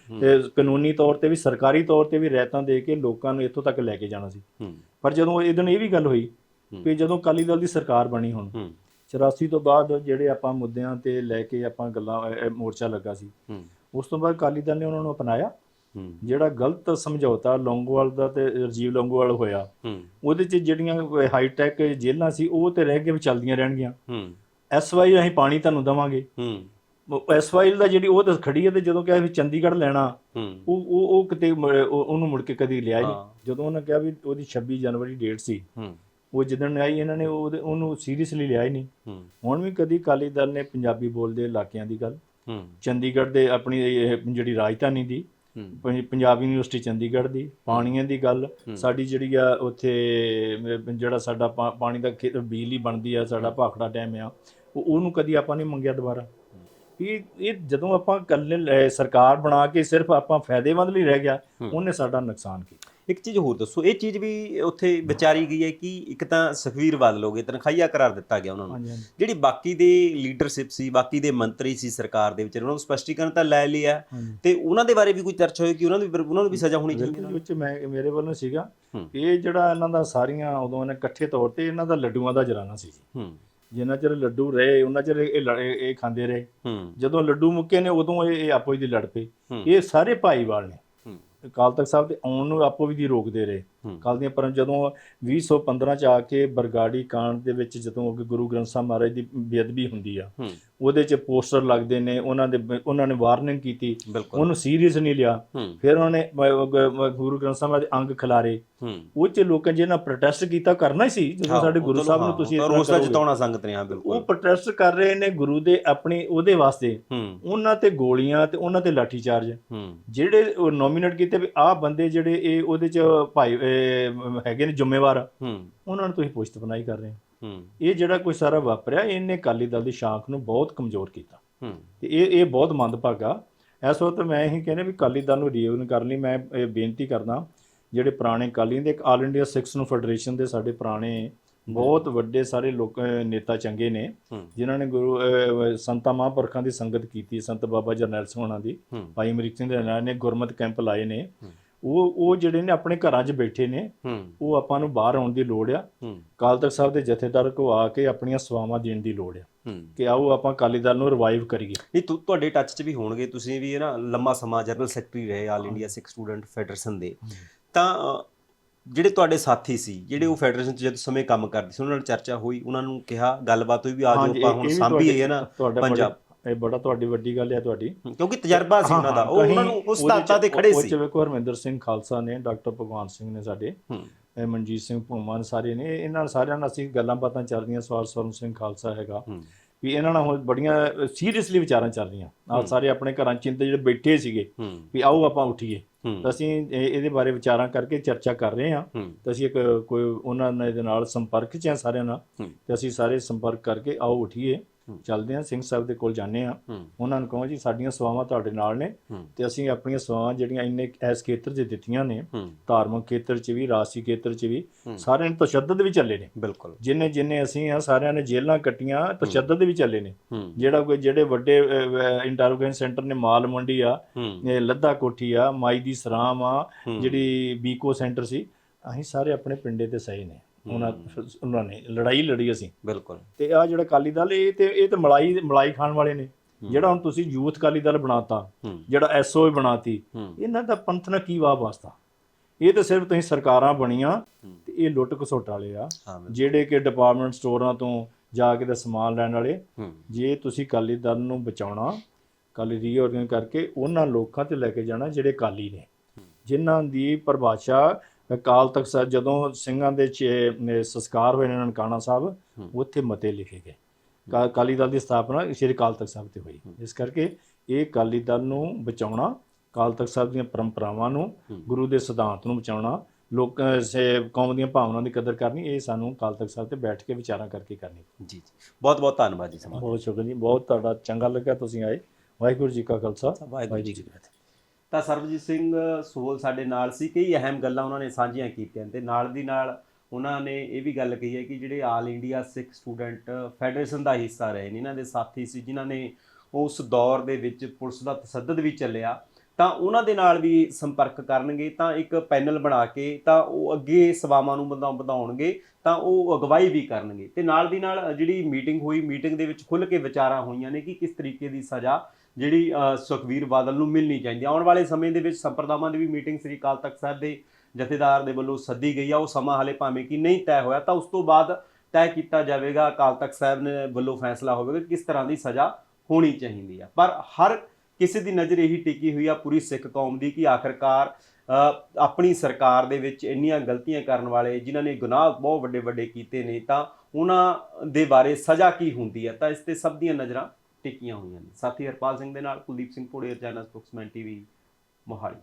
ਕਾਨੂੰਨੀ ਤੌਰ ਤੇ ਵੀ ਸਰਕਾਰੀ ਤੌਰ ਤੇ ਵੀ ਰਹਿਤਾਂ ਦੇ ਕੇ ਲੋਕਾਂ ਨੂੰ ਇੱਥੋਂ ਤੱਕ ਲੈ ਕੇ ਜਾਣਾ ਸੀ। ਪਰ ਜਦੋਂ ਇਹ ਦਿਨ ਇਹ ਵੀ ਗੱਲ ਹੋਈ। ਕਿ ਜਦੋਂ ਅਕਾਲੀ ਦਲ ਦੀ ਸਰਕਾਰ ਬਣੀ ਹੁਣ ਹੂੰ। 84 ਤੋਂ ਬਾਅਦ ਜਿਹੜੇ ਆਪਾਂ ਮੁੱਦਿਆਂ ਤੇ ਲੈ ਕੇ ਆਪਾਂ ਗੱਲਾਂ ਮੋਰਚਾ ਲੱਗਾ ਸੀ। ਉਸ ਤੋਂ ਬਾਅਦ ਅਕਾਲੀ ਦਲ ਨੇ ਉਹਨਾਂ ਨੂੰ ਅਪਣਾਇਆ। ਜਿਹੜਾ ਗਲਤ ਸਮਝੌਤਾ ਲੌਂਗੋਵਾਲ ਦਾ ਤੇ ਰਜੀਵ ਲੌਂਗੋਵਾਲ ਹੋਇਆ ਉਹਦੇ 'ਚ ਜਿਹੜੀਆਂ ਹਾਈਟੈਕ ਜੇਲ੍ਹਾਂ ਸੀ ਉਹ ਤੇ ਰਹਿ ਕੇ ਵੀ ਚੱਲਦੀਆਂ ਰਹਿਣਗੀਆਂ। ਐਸਵਾਈ ਅਸੀਂ ਪਾਣੀ ਤੁਹਾਨੂੰ ਦਵਾਂਗੇ। ਹੂੰ। ਐਸਵਾਈ ਦਾ ਜਿਹੜੀ ਉਹ ਤਾਂ ਖੜੀ ਹੈ ਤੇ ਜਦੋਂ ਕਿਹਾ ਵੀ ਚੰਡੀਗੜ੍ਹ ਲੈਣਾ ਉਹ ਉਹ ਉਹ ਕਿਤੇ ਉਹ- ਉਹਨੂੰ ਮੁੜ ਕੇ ਕਦੀ ਲਿਆ ਨਹੀਂ। ਜਦੋਂ ਉਹਨਾਂ ਕਿਹਾ ਵੀ ਉਹਦੀ 26 ਜਨਵਰੀ ਡੇਟ ਸੀ ਉਹ ਜਿੱਦਣ ਆਈ ਇਹਨਾਂ ਨੇ ਉਹਦੇ- ਉਹਨੂੰ ਸੀਰੀਅਸਲੀ ਲਿਆ ਹੀ ਨਹੀਂ। ਹੁਣ ਵੀ ਕਦੀ ਅਕਾਲੀ ਦਲ ਨੇ ਪੰਜਾਬੀ ਬੋਲਦੇ ਇਲਾਕਿਆਂ ਦੀ ਗੱਲ। ਚੰਡੀਗੜ੍ਹ ਦੇ ਆਪਣੀ ਜਿਹੜੀ ਰਾਜਧਾਨੀ ਦੀ ਪੰਜਾਬ ਯੂਨੀਵਰਸਿਟੀ ਚੰਡੀਗੜ੍ਹ ਦੀ ਪਾਣੀਆਂ ਦੀ ਗੱਲ। ਸਾਡੀ ਜਿਹੜੀ ਆ ਉੱਥੇ ਜਿਹੜਾ ਸਾਡਾ ਪਾਣੀ ਦਾ ਬਿਜਲੀ ਬਣਦੀ ਆ ਸਾਡਾ ਭਾਖੜਾ ਡੈਮ ਆ ਉਹ ਉਹਨੂੰ ਕਦੀ ਆਪਾਂ ਨਹੀਂ ਮੰਗਿਆ ਦੁਬਾਰਾ। ਇਹ ਇਹ ਜਦੋਂ ਆਪਾਂ ਕੱਲੇ ਸਰਕਾਰ ਬਣਾ ਕੇ ਸਿਰਫ ਆਪਾਂ ਫਾਇਦੇਮੰਦ ਲਈ ਰਹਿ ਗਿਆ ਉਹਨੇ ਸਾਡਾ ਨੁਕਸਾਨ ਕੀਤਾ। ਇੱਕ ਚੀਜ਼ ਹੋਰ ਦੱਸੋ ਇਹ ਚੀਜ਼ ਵੀ ਉੱਥੇ ਵਿਚਾਰੀ ਗਈ ਹੈ ਕਿ ਇੱਕ ਤਾਂ ਸੁਖਵੀਰ ਬਾਦਲ ਹੋ ਗਏ ਤਨਖਾਹੀਆ ਕਰਾਰ ਦਿੱਤਾ ਗਿਆ ਉਹਨਾਂ ਨੂੰ। ਜਿਹੜੀ ਬਾਕੀ ਦੇ ਲੀਡਰਸ਼ਿਪ ਸੀ ਬਾਕੀ ਦੇ ਮੰਤਰੀ ਸੀ ਸਰਕਾਰ ਦੇ ਵਿੱਚ ਉਹਨਾਂ ਨੂੰ ਸਪਸ਼ਟੀਕਰਨ ਤਾਂ ਲੈ ਲਿਆ। ਤੇ ਉਹਨਾਂ ਦੇ ਬਾਰੇ ਵੀ ਕੋਈ ਚਰਚਾ ਹੋਈ ਕਿ ਉਹਨਾਂ ਨੂੰ ਉਹਨਾਂ ਨੂੰ ਵੀ ਸਜ਼ਾ ਹੋਣੀ ਚਾਹੀਦੀ ਵਿੱਚ ਮੈਂ ਮੇਰੇ ਵੱਲੋਂ ਸੀਗਾ। ਇਹ ਜਿਹੜਾ ਇਹਨਾਂ ਦਾ ਸਾਰੀਆਂ ਉਦੋਂ ਇਹਨੇ ਇਕੱਠੇ ਤੌਰ ਤੇ ਇਹਨਾਂ ਦਾ ਲੱਡੂਆਂ ਦਾ ਜਰਾਨਾ ਸੀ। ਜਿੰਨਾ ਚਿਰ ਲੱਡੂ ਰਹੇ ਉਹਨਾਂ ਚਿਰ ਇਹ ਲੜ- ਇਹ ਖਾਂਦੇ ਰਹੇ। ਜਦੋਂ ਲੱਡੂ ਮੁੱਕੇ ਨੇ ਉਦੋਂ ਇਹ ਆਪੋ ਦੀ ਲੜ ਪਏ। ਇਹ ਸਾਰੇ ਭਾਈਵਾਲ ਨੇ। ਅਕਾਲ ਤਖਤ ਸਾਹਿਬ ਦੇ ਆਉਣ ਨੂੰ ਆਪੋ ਵੀ ਦੀ ਰੋਕਦੇ ਰਹੇ। ਕੱਲ ਦੀਆਂ ਪਰ ਜਦੋਂ 2015 ਚ ਆ ਕੇ ਬਰਗਾੜੀ ਕਾਂਡ ਦੇ ਵਿੱਚ ਜਦੋਂ ਗੁਰੂ ਗ੍ਰੰਥ ਸਾਹਿਬ ਮਹਾਰਾਜ ਦੀ ਬੇਅਦਬੀ ਹੁੰਦੀ ਆ ਉਹਦੇ ਚ ਪੋਸਟਰ ਲੱਗਦੇ ਨੇ ਉਹਨਾਂ ਦੇ ਉਹਨਾਂ ਨੇ ਵਾਰਨਿੰਗ ਕੀਤੀ ਉਹਨੂੰ ਸੀਰੀਅਸ ਨਹੀਂ ਲਿਆ। ਫਿਰ ਉਹਨੇ ਗ- ਗੁਰੂ ਗ੍ਰੰਥ ਸਾਹਿਬ ਦੇ ਅੰਗ ਖਿਲਾਰੇ। ਉਹ ਚ ਲੋਕਾਂ ਜਿਹਨਾਂ ਪ੍ਰੋਟੈਸਟ ਕੀਤਾ ਕਰਨਾ ਹੀ ਸੀ ਜਦੋਂ ਸਾਡੇ ਗੁਰੂ ਸਾਹਿਬ ਨੂੰ ਤੁਸੀਂ ਰੋਸ ਦਾ। ਜਿਤਾਉਣਾ ਸੰਗਤ ਨੇ ਹਾਂ ਉਹ ਬਿਲਕੁਲ ਪ੍ਰੋਟੈਸਟ ਕਰ ਰਹੇ ਨੇ ਗੁਰੂ ਦੇ ਆਪਣੀ ਉਹਦੇ ਵਾਸਤੇ। ਉਹਨਾਂ ਤੇ ਗੋਲੀਆਂ ਤੇ ਉਹਨਾਂ ਤੇ ਲਾਠੀ ਚਾਰਜ ਜਿਹੜੇ ਨੋਮੀਨੇਟ ਕੀਤੇ ਵੀ ਆਹ ਬੰਦੇ ਜਿਹੜੇ ਇਹ ਉਹਦੇ ਚ ਭਾਈ ਹੈਗੇ ਨੇ ਜ਼ਿੰਮੇਵਾਰ ਹੂੰ। ਉਹਨਾਂ ਨੂੰ ਤੁਸੀਂ ਪੁਸ਼ਤ ਬਣਾਈ ਕਰ ਰਹੇ ਹੋ। ਹੂੰ। ਇਹ ਜਿਹੜਾ ਕੋਈ ਸਾਰਾ ਵਾਪਰਿਆ ਇਹਨੇ ਅਕਾਲੀ ਦਲ ਦੀ ਸ਼ਾਖ ਨੂੰ ਬਹੁਤ ਕਮਜ਼ੋਰ ਕੀਤਾ। ਹੂੰ। ਤੇ ਇਹ ਇਹ ਬਹੁਤ ਮੰਦਭਾਗਾ। ਇਸ ਵਕਤ ਮੈਂ ਇਹੀ ਕਹਿੰਦਾ ਵੀ ਅਕਾਲੀ ਦਲ ਨੂੰ ਰੀਯੂਨ ਕਰਨ ਲਈ ਮੈਂ ਇਹ ਬੇਨਤੀ ਕਰਦਾ ਜਿਹੜੇ ਪੁਰਾਣੇ ਅਕਾਲੀ ਦੇ ਇੱਕ ਆਲ ਇੰਡੀਆ ਸਿੱਖਸ ਨੂੰ ਫੈਡਰੇਸ਼ਨ ਦੇ ਸਾਡੇ ਪੁਰਾਣੇ ਬਹੁਤ ਵੱਡੇ ਸਾਰੇ ਲੋਕ ਨੇਤਾ ਚੰਗੇ ਨੇ ਜਿਨ੍ਹਾਂ ਨੇ ਗੁਰੂ ਸੰਤਾਂ ਮਹਾਂਪੁਰਖਾਂ ਦੀ ਸੰਗਤ ਕੀਤੀ ਸੰਤ ਬਾਬਾ ਜਰਨੈਲ ਸਿੰਘ ਹੋਣਾ ਦੀ ਭਾਈ ਅਮਰੀਕ ਸਿੰਘ ਦੇ ਨਾਲ ਨੇ ਗੁਰਮਤ ਕੈਂਪ ਲਾਏ ਨੇ। ਉਹ ਉਹ ਜਿਹੜੇ ਨੇ ਆਪਣੇ ਘਰਾਂ 'ਚ ਬੈਠੇ ਨੇ ਉਹ ਆਪਾਂ ਨੂੰ ਬਾਹਰ ਆਉਣ ਦੀ ਲੋੜ ਆ। ਹੂੰ। ਅਕਾਲ ਤਖਤ ਸਾਹਿਬ ਦੇ ਜਥੇਦਾਰ ਕੋ ਆ ਕੇ ਆਪਣੀਆਂ ਸੇਵਾਵਾਂ ਦੇਣ ਦੀ ਲੋੜ ਆ। ਕਿ ਆਓ ਆਪਾਂ ਅਕਾਲੀ ਦਲ ਨੂੰ ਰਿਵਾਈਵ ਕਰੀਏ। ਨਹੀਂ ਤੁ- ਤੁਹਾਡੇ ਟੱਚ 'ਚ ਵੀ ਹੋਣਗੇ। ਤੁਸੀਂ ਵੀ ਇਹ ਨਾ ਲੰਮਾ ਸਮਾਂ ਜਨਰਲ ਸੈਕਟਰੀ ਰਹੇ all India Sikh student federation ਦੇ। ਤਾਂ ਜਿਹੜੇ ਤੁਹਾਡੇ ਸਾਥੀ ਸੀ ਜਿਹੜੇ ਉਹ ਫੈਡਰੇਸ਼ਨ 'ਚ ਜਦ ਸਮੇਂ ਕੰਮ ਕਰਦੇ ਸੀ ਉਹਨਾਂ ਨਾਲ ਚਰਚਾ ਹੋਈ ਉਹਨਾਂ ਨੂੰ ਕਿਹਾ ਗੱਲਬਾਤ ਹੋਈ ਵੀ ਆ ਜਾਓ ਆਪਾਂ ਹੁਣ ਸਾਂਭੀ ਹੈ ਨਾ ਪੰਜਾਬ। ਇਹ ਬੜਾ ਤੁਹਾਡੀ ਵੱਡੀ ਗੱਲ ਹੈ ਤੁਹਾਡੀ। ਕਿਉਂਕਿ ਤਜਰਬਾ ਸੀ ਉਹਨਾਂ ਦਾ। ਉਹ ਉਹਨਾਂ ਨੂੰ ਉਸ ਸਤਾਤਾ ਤੇ ਖੜੇ ਉਹ ਸੀ। 'ਚ ਵੇਖੋ ਹਰਮਿੰਦਰ ਸਿੰਘ ਖਾਲਸਾ ਨੇ ਡਾਕਟਰ ਭਗਵਾਨ ਸਿੰਘ ਨੇ ਸਾਡੇ ਇਹ ਮਨਜੀਤ ਸਿੰਘ ਭੂਮਾ ਨੇ ਸਾਰੇ ਨੇ। ਇਹਨਾਂ ਸਾਰਿਆਂ ਨਾਲ ਅਸੀਂ ਗੱਲਾਂ ਬਾਤਾਂ ਚੱਲ ਰਹੀਆਂ। ਸਵਾਲ ਸਵਰਨ ਸਿੰਘ ਖਾਲਸਾ ਹੈਗਾ। ਵੀ ਇਹਨਾਂ ਨਾਲ ਬੜੀਆਂ ਸੀਰੀਅਸਲੀ ਵਿਚਾਰਾਂ ਚੱਲ ਰਹੀਆਂ। ਆ ਸਾਰੇ ਆਪਣੇ ਘਰਾਂ 'ਚ ਚਿੰਤੇ ਜਿਹੜੇ ਬੈਠੇ ਸੀਗੇ ਵੀ ਆਓ ਆਪਾਂ ਉੱਠੀਏ। ਤਾਂ ਅਸੀਂ ਇਹ- ਇਹਦੇ ਬਾਰੇ ਵਿਚਾਰਾਂ ਕਰਕੇ ਚਰਚਾ ਕਰ ਰਹੇ ਹਾਂ। ਤਾਂ ਅਸੀਂ ਇੱਕ ਕੋਈ ਉਹਨਾਂ ਨਾਲ ਨਾਲ ਸੰਪਰਕ 'ਚ ਹਾਂ ਸਾਰਿਆਂ ਨਾਲ। ਤੇ ਅਸੀਂ ਸਾਰੇ ਸੰਪਰਕ ਕਰਕੇ ਆਓ ਉਠੀਏ। ਚੱਲਦੇ ਹਾਂ ਸਿੰਘ ਸਾਹਿਬ ਦੇ ਕੋਲ ਜਾਂਦੇ ਹੂੰ। ਉਹਨਾਂ ਨੂੰ ਕਹੋ ਜੀ ਸਾਡੀਆਂ ਸੇਵਾਵਾਂ ਤੁਹਾਡੇ ਨਾਲ ਨੇ ਤੇ ਅਸੀਂ ਆਪਣੀਆਂ ਸੇਵਾਵਾਂ ਜਿਹੜੀਆਂ ਇੰਨੇ ਇਸ ਖੇਤਰ 'ਚ ਦਿੱਤੀਆਂ ਨੇ ਧਾਰਮਿਕ ਖੇਤਰ 'ਚ ਵੀ ਰਾਜਸੀ ਖੇਤਰ 'ਚ ਵੀ। ਸਾਰਿਆਂ ਨੇ ਤਸ਼ੱਦਦ ਵੀ ਚੱਲੇ ਨੇ। ਬਿਲਕੁਲ। ਜਿੰਨੇ ਜਿੰਨੇ ਅਸੀਂ ਆ ਸਾਰਿਆਂ ਨੇ ਜੇਲ੍ਹਾਂ ਕੱਟੀਆਂ ਤਸ਼ੱਦਦ ਵੀ ਚੱਲੇ ਨੇ। ਜਿਹੜਾ ਕੋਈ ਜਿਹੜੇ ਵੱਡੇ ਇੰਟਰੋਗੇਸ਼ਨ ਸੈਂਟਰ ਨੇ ਮਾਲ ਮੰਡੀ ਆ ਲੱਦਾ ਕੋਠੀ ਆ ਮਾਈ ਦੀ ਸਰਾਮ ਆ। ਜਿਹੜੀ ਬੀਕੋ ਸੈਂਟਰ ਸੀ ਅਸੀਂ ਸਾਰੇ ਆਪਣੇ ਪਿੰਡੇ ਤੇ ਸਹੀ ਨੇ। ਉਹਨਾਂ ਉਹਨਾਂ ਨੇ ਲੜਾਈ ਲੜੀ ਅਸੀਂ। ਬਿਲਕੁਲ। ਤੇ ਆ ਜਿਹੜਾ ਅਕਾਲੀ ਦਲ ਇਹ ਤੇ ਇਹ ਤੇ ਮਲਾਈ ਮਲਾਈ ਖਾਣ ਵਾਲੇ ਨੇ। ਜਿਹੜਾ ਹੁਣ ਤੁਸੀਂ ਯੂਥ ਅਕਾਲੀ ਦਲ ਬਣਾਤਾ ਜਿਹੜਾ ਐਸਓ ਬਣਾਤੀ ਇਹਨਾਂ ਦਾ ਪੰਥ ਨਾਲ ਕੀ ਵਾਹ ਵਾਸਤਾ? ਇਹ ਤਾਂ ਸਿਰਫ ਤੁਸੀਂ ਸਰਕਾਰਾਂ ਬਣੀਆਂ। ਤੇ ਇਹ ਲੁੱਟ ਘਸੋਟ ਵਾਲੇ ਆ। ਜਿਹੜੇ ਕਿ ਡਿਪਾਰਟਮੈਂਟ ਸਟੋਰਾਂ ਤੋਂ ਜਾ ਕੇ ਤੇ ਸਮਾਨ ਲੈਣ ਵਾਲੇ ਜੇ ਤੁਸੀਂ ਅਕਾਲੀ ਦਲ ਨੂੰ ਬਚਾਉਣਾ ਅਕਾਲੀ ਰੀਆਰਗਨਾਈਜ਼ ਕਰਕੇ ਉਹਨਾਂ ਲੋਕਾਂ ਤੇ ਲੈ ਕੇ ਜਾਣਾ ਜਿਹੜੇ ਅਕਾਲੀ ਨੇ। ਜਿਨ੍ਹਾਂ ਦੀ ਪਰਿਭਾਸ਼ਾ ਅਕਾਲ ਤਖਤ ਸਾਹਿਬ ਜਦੋਂ ਸਿੰਘਾਂ ਦੇ ਸੰਸਕਾਰ ਹੋਏ ਨੇ ਨਨਕਾਣਾ ਸਾਹਿਬ। ਉੱਥੇ ਮਤੇ ਲਿਖੇ ਗਏ। ਕਾ- ਅਕਾਲੀ ਦਲ ਦੀ ਸਥਾਪਨਾ ਸ਼੍ਰੀ ਅਕਾਲ ਤਖਤ ਸਾਹਿਬ ਤੇ ਹੋਈ। ਇਸ ਕਰਕੇ ਇਹ ਅਕਾਲੀ ਦਲ ਨੂੰ ਬਚਾਉਣਾ ਅਕਾਲ ਤਖਤ ਸਾਹਿਬ ਦੀਆਂ ਪਰੰਪਰਾਵਾਂ ਨੂੰ। ਗੁਰੂ ਦੇ ਸਿਧਾਂਤ ਨੂੰ ਬਚਾਉਣਾ ਲੋਕਾਂ ਕੌਮ ਦੀਆਂ ਭਾਵਨਾਵਾਂ ਦੀ ਕਦਰ ਕਰਨੀ ਇਹ ਸਾਨੂੰ ਅਕਾਲ ਤਖਤ ਸਾਹਿਬ ਤੇ ਬੈਠ ਕੇ ਵਿਚਾਰਾਂ ਕਰਕੇ ਕਰਨੀ। ਜੀ ਜੀ। ਬਹੁਤ ਬਹੁਤ ਧੰਨਵਾਦ ਜੀ ਸਮਾਂ ਬਹੁਤ ਸ਼ੁਕਰ ਜੀ। ਬਹੁਤ ਤੁਹਾਡਾ ਚੰਗਾ ਲੱਗਾ ਤੁਸੀਂ ਆਏ। ਵਾਹਿਗੁਰੂ ਜੀ ਕਾ ਖਾਲਸਾ। ਵਾਹਿਗੁਰੂ ਜੀ ਕੀ ਫਤਿਹ। ਤਾਂ ਸਰਬਜੀਤ ਸਿੰਘ ਸੋਲ ਸਾਡੇ ਨਾਲ ਸੀ। ਕਈ ਅਹਿਮ ਗੱਲਾਂ ਉਹਨਾਂ ਨੇ ਸਾਂਝੀਆਂ ਕੀਤੀਆਂ ਤੇ ਨਾਲ ਦੀ ਨਾਲ ਉਹਨਾਂ ਨੇ ਇਹ ਵੀ ਗੱਲ ਕਹੀ ਹੈ ਕਿ ਜਿਹੜੇ all India Sikh student federation ਦਾ ਹਿੱਸਾ ਰਹੇ ਨੇ, ਇਹਨਾਂ ਦੇ ਸਾਥੀ ਸੀ ਜਿਨ੍ਹਾਂ ਨੇ ਉਸ ਦੌਰ ਦੇ ਵਿੱਚ ਪੁਲਿਸ ਦਾ ਤਸੱਦਦ ਵੀ ਚੱਲਿਆ। ਤਾਂ ਉਹਨਾਂ ਦੇ ਨਾਲ ਵੀ ਸੰਪਰਕ ਕਰਨਗੇ, ਤਾਂ ਇੱਕ ਪੈਨਲ ਬਣਾ ਕੇ ਤਾਂ ਉਹ ਅੱਗੇ ਸੇਵਾਵਾਂ ਨੂੰ ਵਧਾ- ਵਧਾਉਣਗੇ, ਤਾਂ ਉਹ ਅਗਵਾਈ ਵੀ ਕਰਨਗੇ। ਤੇ ਨਾਲ ਦੀ ਨਾਲ ਜਿਹੜੀ ਮੀਟਿੰਗ ਹੋਈ, ਮੀਟਿੰਗ ਦੇ ਵਿੱਚ ਖੁੱਲ੍ਹ ਕੇ ਵਿਚਾਰਾਂ ਹੋਈਆਂ ਨੇ ਕਿ ਕਿਸ ਤਰੀਕੇ ਦੀ ਸਜ਼ਾ ਜਿਹੜੀ ਅ, ਸੁਖਬੀਰ ਬਾਦਲ ਨੂੰ ਮਿਲਣੀ ਚਾਹੀਦੀ ਹੈ ਆਉਣ ਵਾਲੇ ਸਮੇਂ ਦੇ ਵਿੱਚ ਸੰਪਰਦਾਵਾਂ ਦੀ ਵੀ ਮੀਟਿੰਗ ਸ੍ਰੀ ਅਕਾਲ ਤਖਤ ਸਾਹਿਬ ਦੇ ਜਥੇਦਾਰ ਦੇ ਵੱਲੋਂ ਸੱਦੀ ਗਈ ਆ। ਉਹ ਸਮਾਂ ਹਲੇ ਭਾਵੇਂ ਕਿ ਨਹੀਂ ਤੈਅ ਹੋਇਆ ਤਾਂ ਉਸ ਤੋਂ ਬਾਅਦ ਤੈਅ ਕੀਤਾ ਜਾਵੇਗਾ ਅਕਾਲ ਤਖਤ ਸਾਹਿਬ ਨੇ ਵੱਲੋਂ ਫੈਸਲਾ ਹੋਵੇਗਾ ਕਿਸ ਤਰ੍ਹਾਂ ਦੀ ਸਜ਼ਾ ਹੋਣੀ ਚਾਹੀਦੀ ਆ। ਪਰ ਹਰ ਕਿਸੇ ਦੀ ਨਜ਼ਰ ਇਹੀ ਟਿਕੀ ਹੋਈ ਆ ਪੂਰੀ ਸਿੱਖ ਕੌਮ ਦੀ ਕਿ ਆਖਰਕਾਰ ਆਪਣੀ ਸਰਕਾਰ ਦੇ ਵਿੱਚ ਇੰਨੀਆਂ ਗਲਤੀਆਂ ਕਰਨ ਵਾਲੇ ਜਿਨ੍ਹਾਂ ਨੇ ਗੁਨਾਹ ਬਹੁਤ ਵੱਡੇ ਵੱਡੇ ਕੀਤੇ ਨੇ ਤਾਂ ਉਹਨਾਂ ਦੇ ਬਾਰੇ ਸਜ਼ਾ ਕੀ ਹੁੰਦੀ ਹੈ ਤਾਂ ਇਸ ਤੇ ਸਭ ਦੀਆਂ ਨਜ਼ਰਾਂ ਟਿੱਕੀਆਂ ਹੋਈਆਂ ਨੇ। ਸਾਥੀ ਹਰਪਾਲ ਸਿੰਘ ਦੇ ਨਾਲ ਕੁਲਦੀਪ ਸਿੰਘ ਭੋੜੇ ਚੈਨਲ ਸਪੋਕਸਮੈਨ ਟੀਵੀ, ਮੋਹਾਲੀ।